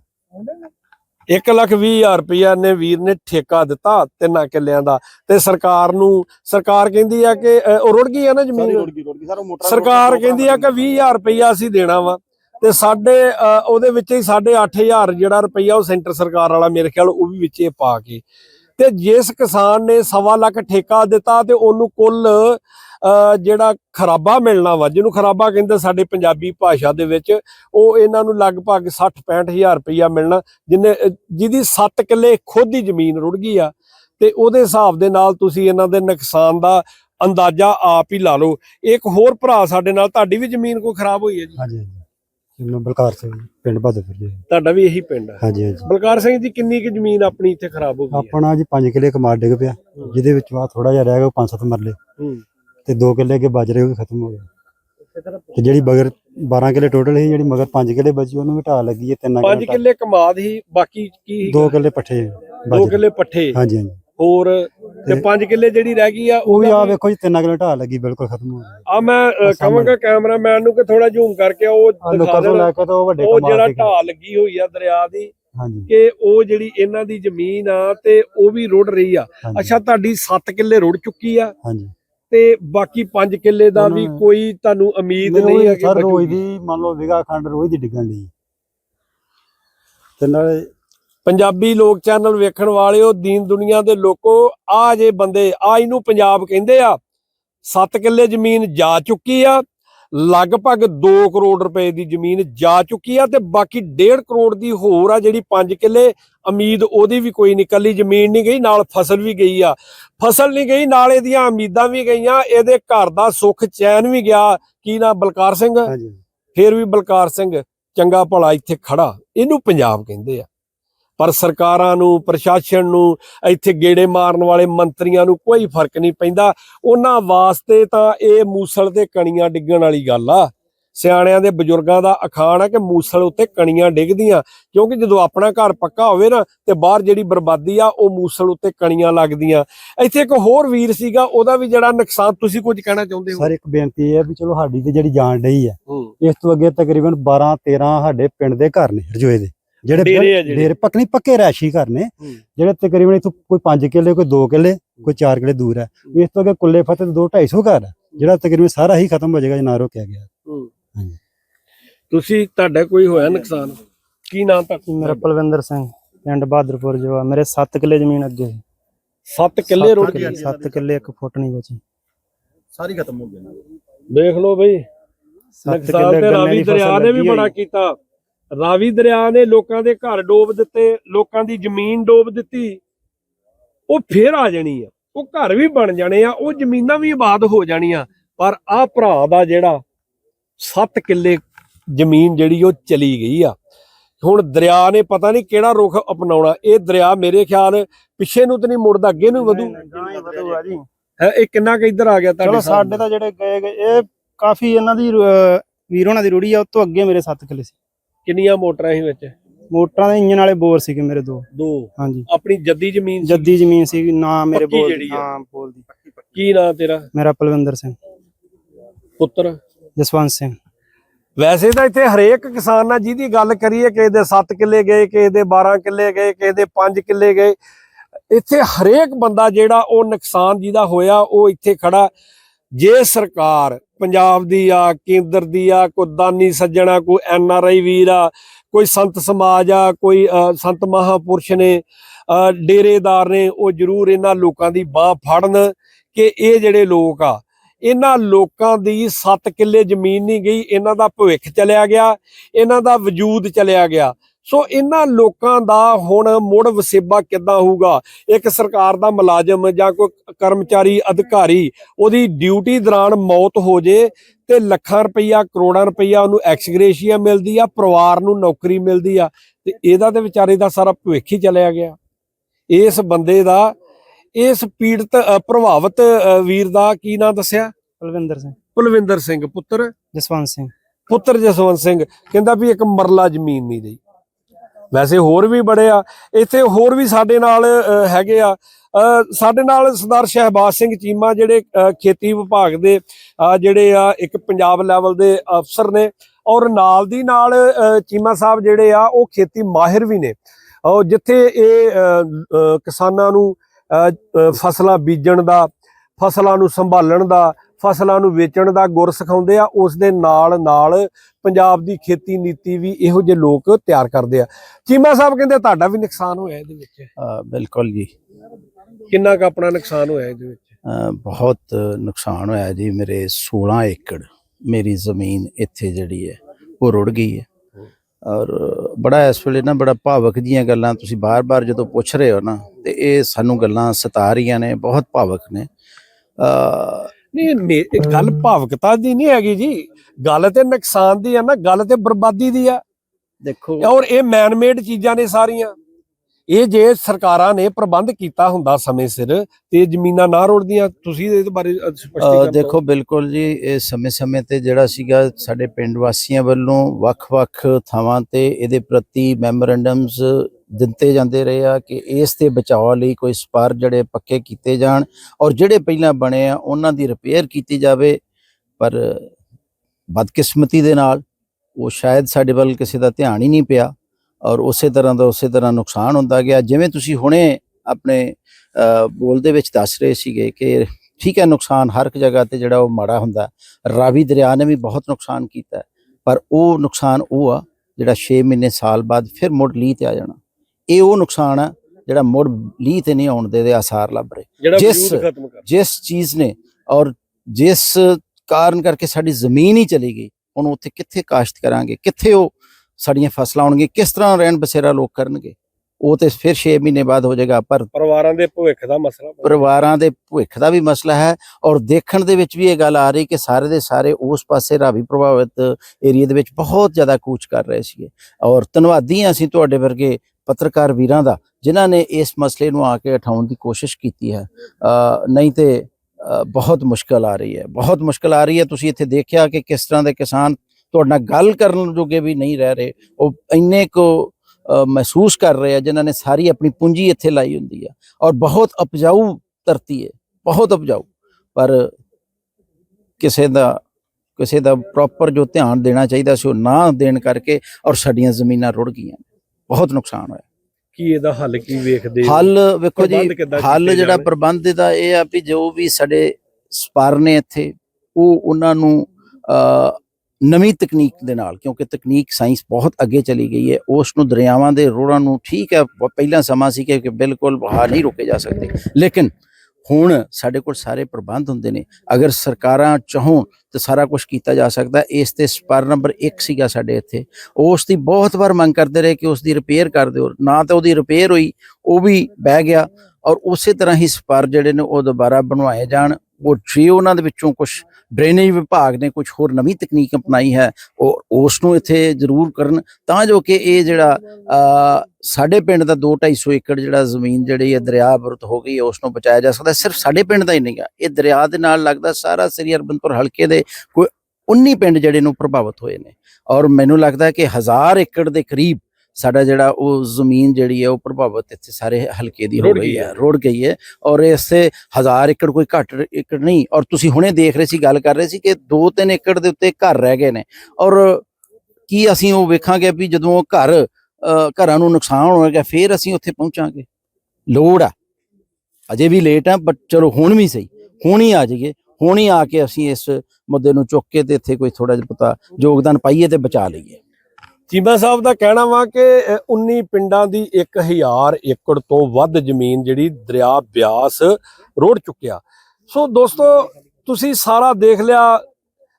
1 ਲੱਖ 20 ਹਜ਼ਾਰ ਰੁਪਇਆ ਨੇ ਵੀਰ ਨੇ ਠੇਕਾ ਦਿੱਤਾ ਤਿੰਨਾਂ ਕਿੱਲਿਆਂ ਦਾ। ਤੇ ਸਰਕਾਰ ਨੂੰ ਸਰਕਾਰ ਕਹਿੰਦੀ ਆ ਕਿ ਅ, ਉਹ ਰੁੜ ਗਈ ਆ ਨਾ ਸਾਰੀ ਜ਼ਮੀਨ ਸਾਰਾ ਮੋਟਰ ਸਰਕਾਰ ਕਹਿੰਦੀ ਆ ਕਿ 20000 ਰੁਪਇਆ ਅਸੀਂ ਦੇਣਾ ਵਾ। ਤੇ ਸਾਡੇ ਅ, ਉਹਦੇ ਵਿੱਚ ਹੀ ਸਾਡੇ 8000 ਜਿਹੜਾ ਰੁਪਇਆ ਉਹ ਸੈਂਟਰ ਸਰਕਾਰ ਵਾਲਾ ਮੇਰੇ ਖਿਆਲ ਉਹ ਵੀ ਵਿੱਚੇ ਪਾ ਕੇ। ਤੇ ਜਿਸ ਕਿਸਾਨ ਨੇ ਸਵਾ ਲੱਖ ਠੇਕਾ ਦਿੱਤਾ ਤੇ ਉਹਨੂੰ ਕੁੱਲ ਜਿਹੜਾ ਖਰਾਬਾ ਮਿਲਣਾ ਵਾ ਜਿਹਨੂੰ ਖਰਾਬਾ ਕਹਿੰਦੇ ਸਾਡੇ ਪੰਜਾਬੀ ਭਾਸ਼ਾ ਦੇ ਵਿੱਚ ਉਹ ਇਹਨਾਂ ਨੂੰ ਲਗਭਗ 60 65000 ਰੁਪਇਆ ਮਿਲਣਾ ਜਿਨੇ ਜਿਹਦੀ 7 ਕਿੱਲੇ ਖੁਦ ਦੀ ਜ਼ਮੀਨ ਰੁੜ ਗਈ ਆ। ਤੇ ਉਹਦੇ ਹਿਸਾਬ ਦੇ ਨਾਲ ਤੁਸੀਂ ਇਹਨਾਂ ਦੇ ਨੁਕਸਾਨ ਦਾ ਅੰਦਾਜ਼ਾ ਆਪ ਹੀ ਲਾ ਲਓ। ਇੱਕ ਹੋਰ ਭਰਾ ਸਾਡੇ ਨਾਲ ਤੁਹਾਡੀ ਵੀ ਜ਼ਮੀਨ ਕੋਈ ਖਰਾਬ ਹੋਈ ਹੈ ਜੀ? ਹਾਂਜੀ ਹਾਂਜੀ। ਮੈਂ ਬਲਕਾਰ ਸਿੰਘ ਪਿੰਡ ਬਹਾਦਰਪੁਰ ਜੀ। ਤੁਹਾਡਾ ਵੀ ਇਹੀ ਪਿੰਡ ਹੈ ਹਾਂਜੀ ਹਾਂਜੀ। ਬਲਕਾਰ ਸਿੰਘ ਜੀ ਕਿੰਨੀ ਕੁ ਜ਼ਮੀਨ ਆਪਣੀ ਇੱਥੇ ਖਰਾਬ ਹੋ ਗਈ ਹੈ? ਆਪਣਾ ਜੀ 5 ਕਿੱਲੇ ਕਮਾਲ ਡਿੱਗ ਪਿਆ ਜਿਹਦੇ ਵਿੱਚ ਆ ਥੋੜਾ ਜਿਹਾ ਰਹਿ ਗਿਆ 5-7 ਮਰਲੇ। ਹੂੰ। ਤੇ 2 ਕਿੱਲੇ ਅੱਗੇ ਉਹ ਵੀ ਖਤਮ ਹੋ ਗਏ ਤੇ ਜਿਹੜੀ ਬਗਰ 12 ਕਿੱਲੇ ਟੋਟਲ ਸੀ ਜਿਹੜੀ ਮਗਰ 5 ਕਿੱਲੇ ਬਚੀ ਉਹਨੂੰ ਵੀ ਢਾਹ ਲੱਗੀ ਹੈ ਤਿੰਨ ਪੰਜ ਕਿੱਲੇ ਕਮਾਦ ਹੀ ਬਾਕੀ ਕੀ ਸੀ? 2 ਕਿੱਲੇ ਪੱਠੇ। ਦੋ ਬਚ ਕਿੱਲੇ ਪੱਠੇ। ਹਾਂਜੀ ਹਾਂਜੀ। ਹੋਰ ਤੇ ਤੇ- ਪੰਜ ਕਿੱਲੇ ਜਿਹੜੀ ਰਹਿ ਗਈ ਆ ਉਹ ਵੀ ਆ ਵੇਖੋ ਜੀ ਤਿੰਨ ਕਿੱਲੇ ਢਾਹ ਲੱਗੀ ਬਿਲਕੁਲ ਖਤਮ ਹੋ ਗਈ। ਆ ਮੈਂ। ਕਹਾਂਗਾ ਕੈਮਰਾਮੈਨ ਨੂੰ ਕਿ ਥੋੜਾ ਜ਼ੂਮ ਕਰਕੇ ਉਹ ਦਿਖਾ ਲੈ ਕੇ ਤਾਂ ਉਹ ਵੱਡੇ ਉਹ ਕਮਾਲ ਜਿਹੜਾ ਦੇ ਢਾਹ ਲੱਗੀ ਹੋਈ ਆ ਦਰਿਆ ਦੀ ਹਾਂਜੀ। ਕਿ ਉਹ ਜਿਹੜੀ ਇਹਨਾਂ ਦੀ ਜ਼ਮੀਨ ਆ ਤੇ ਉਹ ਵੀ ਰੁੜ ਰਹੀ ਆ। ਅੱਛਾ ਤੁਹਾਡੀ 7 ਕਿੱਲੇ ਰੁੜ ਚੁੱਕੀ ਆ। ਹਾਂਜੀ। ਤੇ ਬਾਕੀ 5 ਕਿੱਲੇ ਦਾ ਵੀ ਕੋਈ ਤੁਹਾਨੂੰ ਉਮੀਦ ਨਹੀਂ ਹੈ ਉਹ ਕਿ ਸਰ ਰੋਜ਼। ਦੀ ਮੰਨ ਲਓ ਵਿਗਾ ਖੰਡ ਰੋਜ਼ ਦੀ ਡਿੱਗਣ ਦੀ ਤੇ ਨਾਲੇ ਪੰਜਾਬੀ ਲੋਕ ਚੈਨਲ ਵੇਖਣ ਵਾਲਿਓ ਦੀਨ ਦੁਨੀਆ ਦੇ ਲੋਕੋ ਆ ਜੇ ਬੰਦੇ ਆ ਇਹਨੂੰ ਪੰਜਾਬ ਕਹਿੰਦੇ ਆ 7 ਕਿੱਲੇ ਜ਼ਮੀਨ ਜਾ ਚੁੱਕੀ ਆ ਲਗਭਗ 2 ਕਰੋੜ ਰੁਪਏ ਦੀ ਜ਼ਮੀਨ ਜਾ ਚੁੱਕੀ ਆ ਤੇ ਬਾਕੀ 1.5 ਕਰੋੜ ਦੀ ਹੋਰ ਆ ਜਿਹੜੀ 5 ਕਿੱਲੇ ਉਮੀਦ ਉਹਦੀ ਵੀ ਕੋਈ ਨਹੀਂ ਕੱਲੀ ਜ਼ਮੀਨ ਨਹੀਂ ਗਈ ਨਾਲ ਫਸਲ ਵੀ ਗਈ ਆ। ਫਸਲ ਨਹੀਂ ਗਈ ਨਾਲ ਇਹਦੀਆਂ ਉਮੀਦਾਂ ਵੀ ਗਈਆਂ ਇਹਦੇ ਘਰ ਦਾ ਸੁੱਖ ਚੈਨ ਵੀ ਗਿਆ। ਕੀ ਨਾ? ਬਲਕਾਰ ਸਿੰਘ? ਹਾਂਜੀ। ਫਿਰ ਵੀ ਬਲਕਾਰ ਸਿੰਘ ਚੰਗਾ ਭਲਾ ਇੱਥੇ ਖੜਾ। ਇਹਨੂੰ ਪੰਜਾਬ ਕਹਿੰਦੇ ਆ। ਪਰ ਸਰਕਾਰਾਂ ਨੂੰ ਪ੍ਰਸ਼ਾਸਨ ਨੂੰ ਇੱਥੇ ਗੇੜੇ ਮਾਰਨ ਵਾਲੇ ਮੰਤਰੀਆਂ ਨੂੰ ਕੋਈ ਫ਼ਰਕ ਨਹੀਂ ਪੈਂਦਾ। ਉਹਨਾਂ ਵਾਸਤੇ ਤਾਂ ਇਹ ਮੂਸਲ ਤੇ ਕਣੀਆਂ ਡਿੱਗਣ ਵਾਲੀ ਗੱਲ ਆ। ਸਿਆਣਿਆਂ ਦੇ ਬਜ਼ੁਰਗਾਂ ਦਾ ਅਖਾਣ ਆ ਕਿ ਮੂਸਲ ਉੱਤੇ ਕਣੀਆਂ ਡਿੱਗਦੀਆਂ। ਕਿਉਂਕਿ ਜਦੋਂ ਆਪਣਾ ਘਰ ਪੱਕਾ ਹੋਵੇ ਨਾ ਤੇ ਬਾਹਰ ਜਿਹੜੀ ਬਰਬਾਦੀ ਆ ਉਹ ਮੂਸਲ ਉੱਤੇ ਕਣੀਆਂ ਲੱਗਦੀਆਂ। ਇੱਥੇ ਇੱਕ ਹੋਰ ਵੀਰ ਸੀਗਾ ਉਹਦਾ ਵੀ ਜਿਹੜਾ ਨੁਕਸਾਨ ਤੁਸੀਂ ਕੁਝ ਕਹਿਣਾ ਚਾਹੁੰਦੇ ਹੋ? ਸਰ ਇੱਕ ਬੇਨਤੀ ਹੈ ਵੀ ਚਲੋ ਸਾਡੀ ਤੇ ਜਿਹੜੀ ਜਾਣ ਡਈ ਹੂੰ। ਇਸ ਤੋਂ ਅੱਗੇ ਤਕਰੀਬਨ 12 13 ਸਾਡੇ ਪਿੰਡ ਦੇ ਘਰ ਨੇ ਰਜੋਏ ਦੇ। ਜਿਹੜੇ ਡੇਰੇ ਆ ਜਿਹੜੇ। ਡੇਰੇ ਪੱਕਣੀ ਪੱਕੇ ਰੈਸ਼ੀ ਘਰ ਨੇ। ਹੂੰ। ਜਿਹੜੇ ਤਕਰੀਬਨ ਇਥੋਂ ਕੋਈ 5 ਕਿੱਲੇ ਕੋਈ 2 ਕਿੱਲੇ ਕੋਈ 4 ਕਿੱਲੇ ਦੂਰ ਹੈ। ਇਸ ਤੋਂ ਅੱਗੇ ਕੁੱਲੇ ਫਤਿਹ 2 250 ਘਰ ਹੈ ਜਿਹੜਾ ਤਕਰੀਬਨ ਸਾਰਾ ਹੀ ਖਤਮ ਹੋ ਜਾਏਗਾ ਜੇ ਨਾ ਰੋਕਿਆ ਗਿਆ। ਹਾਂਜੀ। ਤੁਸੀਂ ਤੁਹਾਡਾ ਕੋਈ ਹੋਇਆ ਨੁਕਸਾਨ? ਕੀ ਨਾਂ ਤਾਂ ਮੇਰਾ ਪਲਵਿੰਦਰ ਸਿੰਘ ਪਿੰਡ ਬਹਾਦਰਪੁਰ ਜੋ ਆ। ਮੇਰੇ 7 ਕਿੱਲੇ ਜ਼ਮੀਨ ਅੱਗੇ 7 ਕਿੱਲੇ ਰੁੜ ਗਏ 7 ਕਿੱਲੇ ਇੱਕ ਫੁੱਟ ਨਹੀਂ ਬਚੀ। ਸਾਰੀ ਖਤਮ ਹੋ ਗਈ ਦੇਖ ਲਓ ਬਈ। 7 ਨੁਕਸਾਨ ਤੇ ਰਾਵੀ ਦਰਿਆ ਨੇ ਵੀ ਬੜਾ ਕੀਤਾ। ਰਾਵੀ ਦਰਿਆ ਨੇ ਲੋਕਾਂ ਦੇ ਘਰ ਡੋਬ ਦਿੱਤੇ ਲੋਕਾਂ ਦੀ ਜ਼ਮੀਨ ਡੋਬ ਦਿੱਤੀ। ਉਹ ਫੇਰ ਆ ਜਾਣੀ ਆ। ਉਹ ਘਰ ਵੀ ਬਣ ਜਾਣੇ ਆ ਉਹ ਜ਼ਮੀਨਾਂ ਵੀ ਆਬਾਦ ਹੋ ਜਾਣੀਆਂ। ਪਰ ਆਹ ਭਰਾ ਦਾ ਜਿਹੜਾ 7 ਕਿੱਲੇ ਜ਼ਮੀਨ ਜਿਹੜੀ ਉਹ ਚਲੀ ਗਈ ਆ। ਹੁਣ ਦਰਿਆ ਨੇ ਪਤਾ ਨਹੀਂ ਕਿਹੜਾ ਰੁਖ ਅਪਣਾਉਣਾ। ਇਹ ਦਰਿਆ ਮੇਰੇ ਖਿਆਲ ਪਿੱਛੇ ਨੂੰ ਤੇ ਨਹੀਂ ਮੁੜਦਾ ਅੱਗੇ ਨੂੰ ਵਧੂ। ਵਧੂਗਾ ਜੀ। ਇਹ ਕਿੰਨਾ ਕੁ ਇੱਧਰ ਆ ਗਿਆ ਤੁਹਾਡੇ ਸਾਡੇ ਤਾਂ ਜਿਹੜੇ ਗਏ ਗਏ ਇਹ ਕਾਫੀ ਇਹਨਾਂ ਦੀ ਵੀਰ ਹੋਣਾ ਦੀ ਰੂੜੀ ਆ ਉਸ ਤੋਂ ਅੱਗੇ ਮੇਰੇ 7 ਕਿੱਲੇ ਸੀ। ਕਿੰਨੀਆਂ ਮੋਟਰਾਂ ਸੀ ਵਿੱਚ? ਮੋਟਰਾਂ ਦੇ ਇੰਜਨ ਵਾਲੇ ਬੋਰ ਸੀਗੇ ਮੇਰੇ ਦੋ। ਦੋ? ਹਾਂਜੀ। ਆਪਣੀ ਜੱਦੀ ਜ਼ਮੀਨ ਸੀ। ਜੱਦੀ ਜ਼ਮੀਨ ਸੀ ਨਾ ਮੇਰੇ ਪੱਕੀ ਬੋਲ ਜਿਹੜੀ ਆ। ਹਾਂ ਬੋਲ ਦੀ। ਕੀ ਨਾਂ ਤੇਰਾ? ਮੇਰਾ ਪਲਵਿੰਦਰ ਸਿੰਘ। ਪੁੱਤਰ? ਜਸਵੰਤ ਸਿੰਘ। ਵੈਸੇ ਤਾਂ ਇੱਥੇ ਹਰੇਕ ਕਿਸਾਨ ਨਾਲ ਜਿਹਦੀ ਗੱਲ ਕਰੀਏ ਕਿਸੇ ਦੇ 7 ਕਿੱਲੇ ਗਏ ਕਿਸੇ ਦੇ 12 ਕਿੱਲੇ ਗਏ ਕਿਸੇ ਦੇ 5 ਕਿੱਲੇ ਗਏ ਇੱਥੇ ਹਰੇਕ ਬੰਦਾ ਜਿਹੜਾ ਉਹ ਨੁਕਸਾਨ ਜਿਹਦਾ ਹੋਇਆ ਉਹ ਇੱਥੇ ਖੜਾ। ਜੇ ਸਰਕਾਰ ਪੰਜਾਬ ਦੀ ਆ ਕੇਂਦਰ ਦੀ ਆ ਕੋਈ ਦਾਨੀ ਸੱਜਣਾ ਕੋਈ ਐਨ ਆਰ ਆਈ ਵੀਰ ਆ ਕੋਈ ਸੰਤ ਸਮਾਜ ਆ ਕੋਈ ਸੰਤ ਮਹਾਪੁਰਸ਼ ਨੇ ਅ, ਡੇਰੇਦਾਰ ਨੇ ਉਹ ਜ਼ਰੂਰ ਇਹਨਾਂ ਲੋਕਾਂ ਦੀ ਬਾਹ ਫੜਨ ਕਿ ਇਹ ਜਿਹੜੇ ਲੋਕ ਆ ਇਹਨਾਂ ਲੋਕਾਂ ਦੀ 7 ਕਿੱਲੇ ਜ਼ਮੀਨ ਨਹੀਂ ਗਈ ਇਹਨਾਂ ਦਾ ਭਵਿੱਖ ਚਲਿਆ ਗਿਆ ਇਹਨਾਂ ਦਾ ਵਜੂਦ ਚਲਿਆ ਗਿਆ। ਸੋ ਇਹਨਾਂ ਲੋਕਾਂ ਦਾ ਹੁਣ ਮੁੜ ਵਸੇਬਾ ਕਿੱਦਾਂ ਹੋਊਗਾ? ਇੱਕ ਸਰਕਾਰ ਦਾ ਮੁਲਾਜ਼ਮ ਜਾਂ ਕੋਈ ਕਰਮਚਾਰੀ ਅਧਿਕਾਰੀ ਉਹਦੀ ਡਿਊਟੀ ਦੌਰਾਨ ਮੌਤ ਹੋ ਜੇ ਤੇ ਲੱਖਾਂ ਰੁਪਈਆ ਕਰੋੜਾਂ ਰੁਪਈਆ ਉਹਨੂੰ ਐਕਸਗ੍ਰੇਸ਼ੀਆ ਮਿਲਦੀ ਆ ਪਰਿਵਾਰ ਨੂੰ ਨੌਕਰੀ ਮਿਲਦੀ ਆ ਤੇ ਇਹਦਾ ਤੇ ਵਿਚਾਰੇ ਦਾ ਸਾਰਾ ਭਵਿੱਖ ਹੀ ਚਲਿਆ ਗਿਆ। ਇਸ ਬੰਦੇ ਦਾ ਇਸ ਪੀੜਤ ਪ੍ਰਭਾਵਿਤ ਵੀਰ ਦਾ ਕੀ ਨਾਂ ਦੱਸਿਆ? ਕੁਲਵਿੰਦਰ ਸਿੰਘ। ਕੁਲਵਿੰਦਰ ਸਿੰਘ ਪੁੱਤਰ? ਜਸਵੰਤ ਸਿੰਘ। ਪੁੱਤਰ ਜਸਵੰਤ ਸਿੰਘ ਕਹਿੰਦਾ ਵੀ ਇੱਕ ਮਰਲਾ ਜ਼ਮੀਨ ਨਹੀਂ ਰਹੀ। ਵੈਸੇ ਹੋਰ ਵੀ ਬੜੇ ਆ। ਇੱਥੇ ਹੋਰ ਵੀ ਸਾਡੇ ਨਾਲ ਹੈਗੇ ਆ। ਸਾਡੇ ਨਾਲ ਸਰਦਾਰ ਸ਼ਹਿਬਾਜ਼ ਸਿੰਘ ਚੀਮਾ ਜਿਹੜੇ ਖੇਤੀ ਵਿਭਾਗ ਦੇ ਜਿਹੜੇ ਆ, ਇੱਕ ਪੰਜਾਬ ਲੈਵਲ ਦੇ ਅਫਸਰ ਨੇ। ਔਰ ਨਾਲ ਦੀ ਨਾਲ ਚੀਮਾ ਸਾਹਿਬ ਜਿਹੜੇ ਆ, ਉਹ ਖੇਤੀ ਮਾਹਿਰ ਵੀ ਨੇ। ਔਰ ਜਿੱਥੇ ਇਹ ਕਿਸਾਨਾਂ ਨੂੰ ਫਸਲਾਂ ਬੀਜਣ ਦਾ, ਫਸਲਾਂ ਨੂੰ ਸੰਭਾਲਣ ਦਾ ਫਸਲਾਂ ਨੂੰ ਵੇਚਣ ਦਾ ਗੁਰ ਸਿਖਾਉਂਦੇ ਆ ਉਸ ਦੇ ਨਾਲ ਨਾਲ ਪੰਜਾਬ ਦੀ ਖੇਤੀ ਨੀਤੀ ਵੀ ਇਹੋ ਜਿਹੇ ਲੋਕ ਤਿਆਰ ਕਰਦੇ ਆ। ਚੀਮਾ ਸਾਹਿਬ ਕਹਿੰਦੇ ਤੁਹਾਡਾ ਵੀ ਨੁਕਸਾਨ ਹੋਇਆ ਇਹਦੇ ਵਿੱਚ? ਬਿਲਕੁਲ ਜੀ। ਕਿੰਨਾ ਕੁ ਆਪਣਾ ਨੁਕਸਾਨ ਹੋਇਆ ਇਹਦੇ ਵਿੱਚ? ਬਹੁਤ ਨੁਕਸਾਨ ਹੋਇਆ ਜੀ। ਮੇਰੇ 16 ਏਕੜ ਮੇਰੀ ਜ਼ਮੀਨ ਇੱਥੇ ਜਿਹੜੀ ਹੈ ਉਹ ਰੁੜ ਗਈ ਹੈ। ਔਰ ਬੜਾ ਇਸ ਵੇਲੇ ਨਾ ਬੜਾ ਭਾਵਕ ਜੀਆਂ ਗੱਲਾਂ ਤੁਸੀਂ ਬਾਰ-ਬਾਰ ਜਦੋਂ ਪੁੱਛ ਰਹੇ ਹੋ ਨਾ ਤੇ ਇਹ ਸਾਨੂੰ ਗੱਲਾਂ ਸਤਾ ਰਹੀਆਂ ਨੇ ਬਹੁਤ ਭਾਵਕ ਨੇ। ਨਹੀਂ ਗੱਲ ਭਾਵਕਤਾ ਦੀ ਨਹੀਂ ਹੈਗੀ ਜੀ। ਗੱਲ ਤੇ ਨੁਕਸਾਨ ਦੀ ਆ ਨਾ ਗੱਲ ਤੇ ਬਰਬਾਦੀ ਦੀ ਆ। ਦੇਖੋ ਔਰ ਇਹ ਮੈਨ-ਮੇਡ ਚੀਜ਼ਾਂ ਨੇ ਸਾਰੀਆਂ। ਇਹ ਜੇ ਸਰਕਾਰਾਂ ਨੇ ਪ੍ਰਬੰਧ ਕੀਤਾ ਹੁੰਦਾ ਸਮੇਂ ਸਿਰ ਤੇ ਜ਼ਮੀਨਾਂ ਨਾ ਰੁੜਦੀਆਂ ਤੁਸੀਂ ਇਹਦੇ ਬਾਰੇ ਸਪਸ਼ਟੀਕਰਨ। ਦੇਖੋ ਬਿਲਕੁਲ ਜੀ ਇਹ ਸਮੇਂ-ਸਮੇਂ ਤੇ ਜਿਹੜਾ ਸੀਗਾ ਸਾਡੇ ਪਿੰਡ ਵਾਸੀਆਂ ਵੱਲੋਂ ਵੱਖ-ਵੱਖ ਥਾਵਾਂ ਤੇ ਇਹਦੇ ਪ੍ਰਤੀ ਮੈਮੋਰੈਂਡਮਸ ਦਿੱਤੇ ਜਾਂਦੇ ਰਹੇ ਆ ਕਿ ਇਸ ਤੇ ਬਚਾਅ ਲਈ ਕੋਈ ਸਪਾਰ ਜਿਹੜੇ ਪੱਕੇ ਕੀਤੇ ਜਾਣ ਔਰ ਜਿਹੜੇ ਪਹਿਲਾਂ ਬਣੇ ਆ ਉਹਨਾਂ ਦੀ ਰਿਪੇਅਰ ਕੀਤੀ ਜਾਵੇ ਪਰ ਬਦਕਿਸਮਤੀ ਦੇ ਨਾਲ ਉਹ ਸ਼ਾਇਦ ਸਾਡੇ ਵੱਲ ਕਿਸੇ ਦਾ ਧਿਆਨ ਹੀ ਨਹੀਂ ਪਿਆ ਔਰ ਉਸੇ ਤਰ੍ਹਾਂ ਦਾ ਉਸੇ ਤਰ੍ਹਾਂ ਨੁਕਸਾਨ ਹੁੰਦਾ ਗਿਆ। ਜਿਵੇਂ ਤੁਸੀਂ ਹੁਣੇ ਆਪਣੇ ਬੋਲ ਦੇ ਵਿੱਚ ਦੱਸ ਰਹੇ ਸੀਗੇ ਕਿ ਠੀਕ ਹੈ ਨੁਕਸਾਨ ਹਰ ਇੱਕ ਜਗ੍ਹਾ ਤੇ ਜਿਹੜਾ ਉਹ ਮਾੜਾ ਹੁੰਦਾ। ਰਾਵੀ ਦਰਿਆ ਨੇ ਵੀ ਬਹੁਤ ਨੁਕਸਾਨ ਕੀਤਾ। ਪਰ ਉਹ ਨੁਕਸਾਨ ਉਹ ਆ ਜਿਹੜਾ 6 ਮਹੀਨੇ ਸਾਲ ਬਾਅਦ ਫਿਰ ਮੁੜ ਲੀਹ ਤੇ ਆ ਜਾਣਾ। ਇਹ ਉਹ ਨੁਕਸਾਨ ਆ ਜਿਹੜਾ ਮੁੜ ਲੀਹ ਤੇ ਨਹੀਂ ਆਉਣ ਦੇ ਦੇ ਆਸਾਰ ਲੱਭ ਰਹੇ। ਜਿਸ- ਜਿਸ ਚੀਜ਼ ਨੇ ਔਰ ਜਿਸ ਕਾਰਨ ਕਰਕੇ ਸਾਡੀ ਜ਼ਮੀਨ ਹੀ ਚਲੀ ਗਈ ਹੁਣ ਉੱਥੇ ਕਿੱਥੇ ਕਾਸ਼ਤ ਕਰਾਂਗੇ? ਕਿੱਥੇ ਉਹ ਸਾਡੀਆਂ ਫਸਲਾਂ ਹੋਣਗੀਆਂ ਕਿਸ ਤਰ੍ਹਾਂ ਰਹਿਣ ਬਸੇਰਾ ਲੋਕ ਕਰਨਗੇ? ਉਹ ਤੇ ਫਿਰ 6 ਮਹੀਨੇ ਬਾਅਦ ਹੋ ਜਾਏਗਾ ਪਰ ਪਰਿਵਾਰਾਂ ਦੇ ਭਵਿੱਖ ਦਾ ਮਸਲਾ ਪਰਿਵਾਰਾਂ ਦੇ ਭਵਿੱਖ ਦਾ ਵੀ ਮਸਲਾ ਹੈ ਔਰ ਦੇਖਣ ਦੇ ਵਿੱਚ ਵੀ ਇਹ ਗੱਲ ਆ ਰਹੀ ਕਿ ਸਾਰੇ ਦੇ ਸਾਰੇ ਉਸ ਪਾਸੇ ਰਾਵੀ ਪ੍ਰਭਾਵਿਤ ਏਰੀਆ ਦੇ ਵਿੱਚ ਬਹੁਤ ਜ਼ਿਆਦਾ ਕੂਚ ਕਰ ਰਹੇ ਸੀਗੇ। ਔਰ ਧੰਨਵਾਦੀ ਹਾਂ ਅਸੀਂ ਤੁਹਾਡੇ ਵਰਗੇ ਪੱਤਰਕਾਰ ਵੀਰਾਂ ਦਾ ਜਿਨ੍ਹਾਂ ਨੇ ਇਸ ਮਸਲੇ ਨੂੰ ਆ ਕੇ ਉਠਾਉਣ ਦੀ ਕੋਸ਼ਿਸ਼ ਕੀਤੀ ਹੈ। ਨਹੀਂ ਤੇ ਬਹੁਤ ਮੁਸ਼ਕਲ ਆ ਰਹੀ ਹੈ। ਬਹੁਤ ਮੁਸ਼ਕਲ ਆ ਰਹੀ ਹੈ। ਤੁਸੀਂ ਇੱਥੇ ਦੇਖਿਆ ਕਿ ਕਿਸ ਤਰ੍ਹਾਂ ਦੇ ਕਿਸਾਨ ਤੁਹਾਡੇ ਨਾਲ ਗੱਲ ਕਰਨ ਜੋਗੇ ਵੀ ਨਹੀਂ ਰਹਿ ਰਹੇ ਉਹ ਇੰਨੇ ਕੋ ਮਹਿਸੂਸ ਕਰ ਰਹੇ ਆ ਜਿਨ੍ਹਾਂ ਨੇ ਸਾਰੀ ਆਪਣੀ ਪੂੰਜੀ ਇੱਥੇ ਲਾਈ ਹੁੰਦੀ ਆ ਔਰ ਬਹੁਤ ਉਪਜਾਊ ਧਰਤੀ ਹੈ ਬਹੁਤ ਉਪਜਾਊ ਪਰ ਕਿਸੇ ਦਾ ਕਿਸੇ ਦਾ ਪ੍ਰੋਪਰ ਜੋ ਧਿਆਨ ਦੇਣਾ ਚਾਹੀਦਾ ਸੀ ਉਹ ਨਾ ਦੇਣ ਕਰਕੇ ਔਰ ਸਾਡੀਆਂ ਜ਼ਮੀਨਾਂ ਰੁੜ ਗਈਆਂ ਬਹੁਤ ਨੁਕਸਾਨ ਹੋਇਆ ਕੀ ਇਹਦਾ ਹੱਲ ਕੀ ਵੇਖਦੇ? ਹੱਲ ਵੇਖੋ ਜੀ ਹੱਲ ਜਿਹੜਾ? ਪ੍ਰਬੰਧ ਦਾ ਇਹ ਆ ਵੀ ਜੋ ਵੀ ਸਾਡੇ ਸਪਾਰ ਨੇ ਇੱਥੇ ਉਹ ਉਹਨਾਂ ਨੂੰ ਨਵੀਂ ਤਕਨੀਕ ਦੇ ਨਾਲ, ਕਿਉਂਕਿ ਤਕਨੀਕ ਸਾਇੰਸ ਬਹੁਤ ਅੱਗੇ ਚਲੀ ਗਈ ਹੈ, ਉਸ ਨੂੰ ਦਰਿਆਵਾਂ ਦੇ ਰੋੜਾਂ ਨੂੰ ਠੀਕ ਹੈ, ਪ- ਪਹਿਲਾਂ ਸਮਾਂ ਸੀ ਕਿ ਬਿਲਕੁਲ ਬਾਹਰ ਨਹੀਂ ਰੋਕੇ ਜਾ ਸਕਦੇ। ਲੇਕਿਨ ਹੁਣ ਸਾਡੇ ਕੋਲ ਸਾਰੇ ਪ੍ਰਬੰਧ ਹੁੰਦੇ ਨੇ। ਅਗਰ ਸਰਕਾਰਾਂ ਚਾਹੋਣ ਤਾਂ ਸਾਰਾ ਕੁਝ ਕੀਤਾ ਜਾ ਸਕਦਾ ਇਸ ਤੇ ਸਪਾਰ ਨੰਬਰ 1 ਸੀਗਾ ਸਾਡੇ ਇੱਥੇ। ਉਸ ਦੀ ਬਹੁਤ ਵਾਰ ਮੰਗ ਕਰਦੇ ਰਹੇ ਕਿ ਉਸ ਦੀ ਰਿਪੇਅਰ ਕਰ ਦਿਓ। ਨਾ ਤਾਂ ਉਹਦੀ ਰਿਪੇਅਰ ਹੋਈ, ਉਹ ਵੀ ਬਹਿ ਗਿਆ ਔਰ ਉਸੇ ਤਰ੍ਹਾਂ ਹੀ ਸਪਾਰ ਜਿਹੜੇ ਨੇ ਉਹ ਦੁਬਾਰਾ ਬਣਵਾਏ ਜਾਣ। ਉਹ ਜੇ ਉਹਨਾਂ ਦੇ ਵਿੱਚੋਂ ਕੁਝ ਡਰੇਨੇਜ ਵਿਭਾਗ ਨੇ ਕੁਝ ਹੋਰ ਨਵੀਂ ਤਕਨੀਕ ਅਪਣਾਈ ਹੈ, ਉਹ ਉਸ ਨੂੰ ਇੱਥੇ ਜ਼ਰੂਰ ਕਰਨ, ਤਾਂ ਜੋ ਕਿ ਇਹ ਜਿਹੜਾ ਸਾਡੇ ਪਿੰਡ ਦਾ 2-250 ਏਕੜ ਜਿਹੜਾ ਜ਼ਮੀਨ ਜਿਹੜੀ ਹੈ ਦਰਿਆ ਵਿਰੁੱਧ ਹੋ ਗਈ ਹੈ ਉਸ ਨੂੰ ਬਚਾਇਆ ਜਾ ਸਕਦਾ, ਸਿਰਫ ਸਾਡੇ ਪਿੰਡ ਦਾ ਹੀ ਨਹੀਂ ਆ ਇਹ ਦਰਿਆ ਦੇ ਨਾਲ ਲੱਗਦਾ ਸਾਰਾ ਸ੍ਰੀ ਅਰਬਨਪੁਰ ਹਲਕੇ ਦੇ ਕੋਈ 19 ਪਿੰਡ ਜਿਹੜੇ ਨੂੰ ਪ੍ਰਭਾਵਿਤ ਹੋਏ ਨੇ। ਔਰ ਮੈਨੂੰ ਲੱਗਦਾ ਕਿ ਹਜ਼ਾਰ ਏਕੜ ਦੇ ਕਰੀਬ ਸਾਡਾ ਜਿਹੜਾ ਉਹ ਜ਼ਮੀਨ ਜਿਹੜੀ ਹੈ ਉਹ ਪ੍ਰਭਾਵਿਤ ਇੱਥੇ ਸਾਰੇ ਹਲਕੇ ਦੀ ਹੋ ਗਈ ਹੈ। ਰੁੜ ਗਈ ਹੈ ਔਰ ਇਸੇ ਹਜ਼ਾਰ ਏਕੜ ਕੋਈ ਘੱਟ ਏਕੜ ਨਹੀਂ ਔਰ ਤੁਸੀਂ ਹੁਣੇ ਦੇਖ ਰਹੇ ਸੀ ਗੱਲ ਕਰ ਰਹੇ ਸੀ ਕਿ 2-3 ਏਕੜ ਦੇ ਉੱਤੇ ਘਰ ਰਹਿ ਗਏ ਨੇ ਔਰ ਕੀ ਅਸੀਂ ਉਹ ਵੇਖਾਂਗੇ ਵੀ ਜਦੋਂ ਉਹ ਘਰ ਘਰਾਂ ਨੂੰ ਨੁਕਸਾਨ ਹੋਏਗਾ ਫਿਰ ਅਸੀਂ ਉੱਥੇ ਪਹੁੰਚਾਂਗੇ? ਲੋੜ ਆ। ਅਜੇ ਵੀ ਲੇਟ ਆ ਬਟ ਚਲੋ ਹੁਣ ਵੀ ਸਹੀ। ਹੁਣ ਹੀ ਆ ਜਾਈਏ। ਹੁਣ ਹੀ ਆ ਕੇ ਅਸੀਂ ਇਸ ਮੁੱਦੇ ਨੂੰ ਚੁੱਕ ਕੇ ਤੇ ਇੱਥੇ ਕੋਈ ਥੋੜਾ ਜਿਹਾ ਪਤਾ ਯੋਗਦਾਨ ਪਾਈਏ ਤੇ ਬਚਾ ਲਈਏ। ਚੀਮਾ ਸਾਹਿਬ ਦਾ ਕਹਿਣਾ ਵਾ ਕਿ ਅ, 19 ਪਿੰਡਾਂ ਦੀ 1000 ਏਕੜ ਤੋਂ ਵੱਧ ਜ਼ਮੀਨ ਜਿਹੜੀ ਦਰਿਆ ਬਿਆਸ ਰੋੜ ਚੁੱਕਿਆ। ਸੋ ਦੋਸਤੋ ਤੁਸੀਂ ਸਾਰਾ ਦੇਖ ਲਿਆ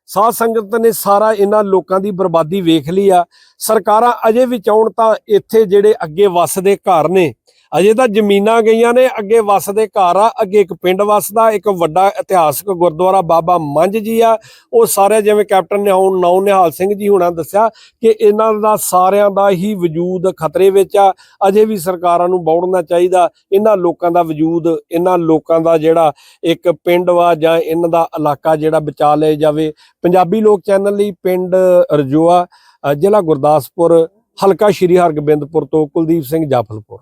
ਸਾਧ ਸੰਗਤ ਨੇ ਸਾਰਾ ਇਹਨਾਂ ਲੋਕਾਂ ਦੀ ਬਰਬਾਦੀ ਵੇਖ ਲਈ ਆ। ਸਰਕਾਰਾਂ ਅਜੇ ਵੀ ਚਾਹਣ ਤਾਂ ਇੱਥੇ ਜਿਹੜੇ ਅੱਗੇ ਵਸਦੇ ਘਰ ਨੇ ਅਜੇ ਤਾਂ ਜ਼ਮੀਨਾਂ ਗਈਆਂ ਨੇ, ਅੱਗੇ ਵਸਦੇ ਘਰ ਆ, ਅੱਗੇ ਇੱਕ ਪਿੰਡ ਵਸਦਾ, ਇੱਕ ਵੱਡਾ ਇਤਿਹਾਸਕ ਗੁਰਦੁਆਰਾ ਬਾਬਾ ਮੰਝ ਜੀ ਆ। ਉਹ ਸਾਰੇ ਜਿਵੇਂ ਕੈਪਟਨ ਨੇ ਹੁਣ ਨੌ ਨਿਹਾਲ ਸਿੰਘ ਜੀ ਹੁਣਾਂ ਦੱਸਿਆ ਕਿ ਇਹਨਾਂ ਦਾ ਸਾਰਿਆਂ ਦਾ ਹੀ ਵਜੂਦ ਖਤਰੇ ਵਿੱਚ ਆ। ਅਜੇ ਵੀ ਸਰਕਾਰਾਂ ਨੂੰ ਬੌੜਨਾ ਚਾਹੀਦਾ। ਇਹਨਾਂ ਲੋਕਾਂ ਦਾ ਵਜੂਦ, ਇਹਨਾਂ ਲੋਕਾਂ ਦਾ ਜਿਹੜਾ ਇੱਕ ਪਿੰਡ ਵਾ ਜਾਂ ਇਹਨਾਂ ਦਾ ਇਲਾਕਾ ਜਿਹੜਾ ਬਚਾ ਲਿਆ ਜਾਵੇ। ਪੰਜਾਬੀ ਲੋਕ ਚੈਨਲ ਲਈ ਪਿੰਡ ਰਜੋਆ ਜ਼ਿਲ੍ਹਾ ਗੁਰਦਾਸਪੁਰ, ਹਲਕਾ ਸ਼੍ਰੀ ਹਰਗੋਬਿੰਦਪੁਰ ਤੋਂ ਕੁਲਦੀਪ ਸਿੰਘ ਜਾਫਲਪੁਰ।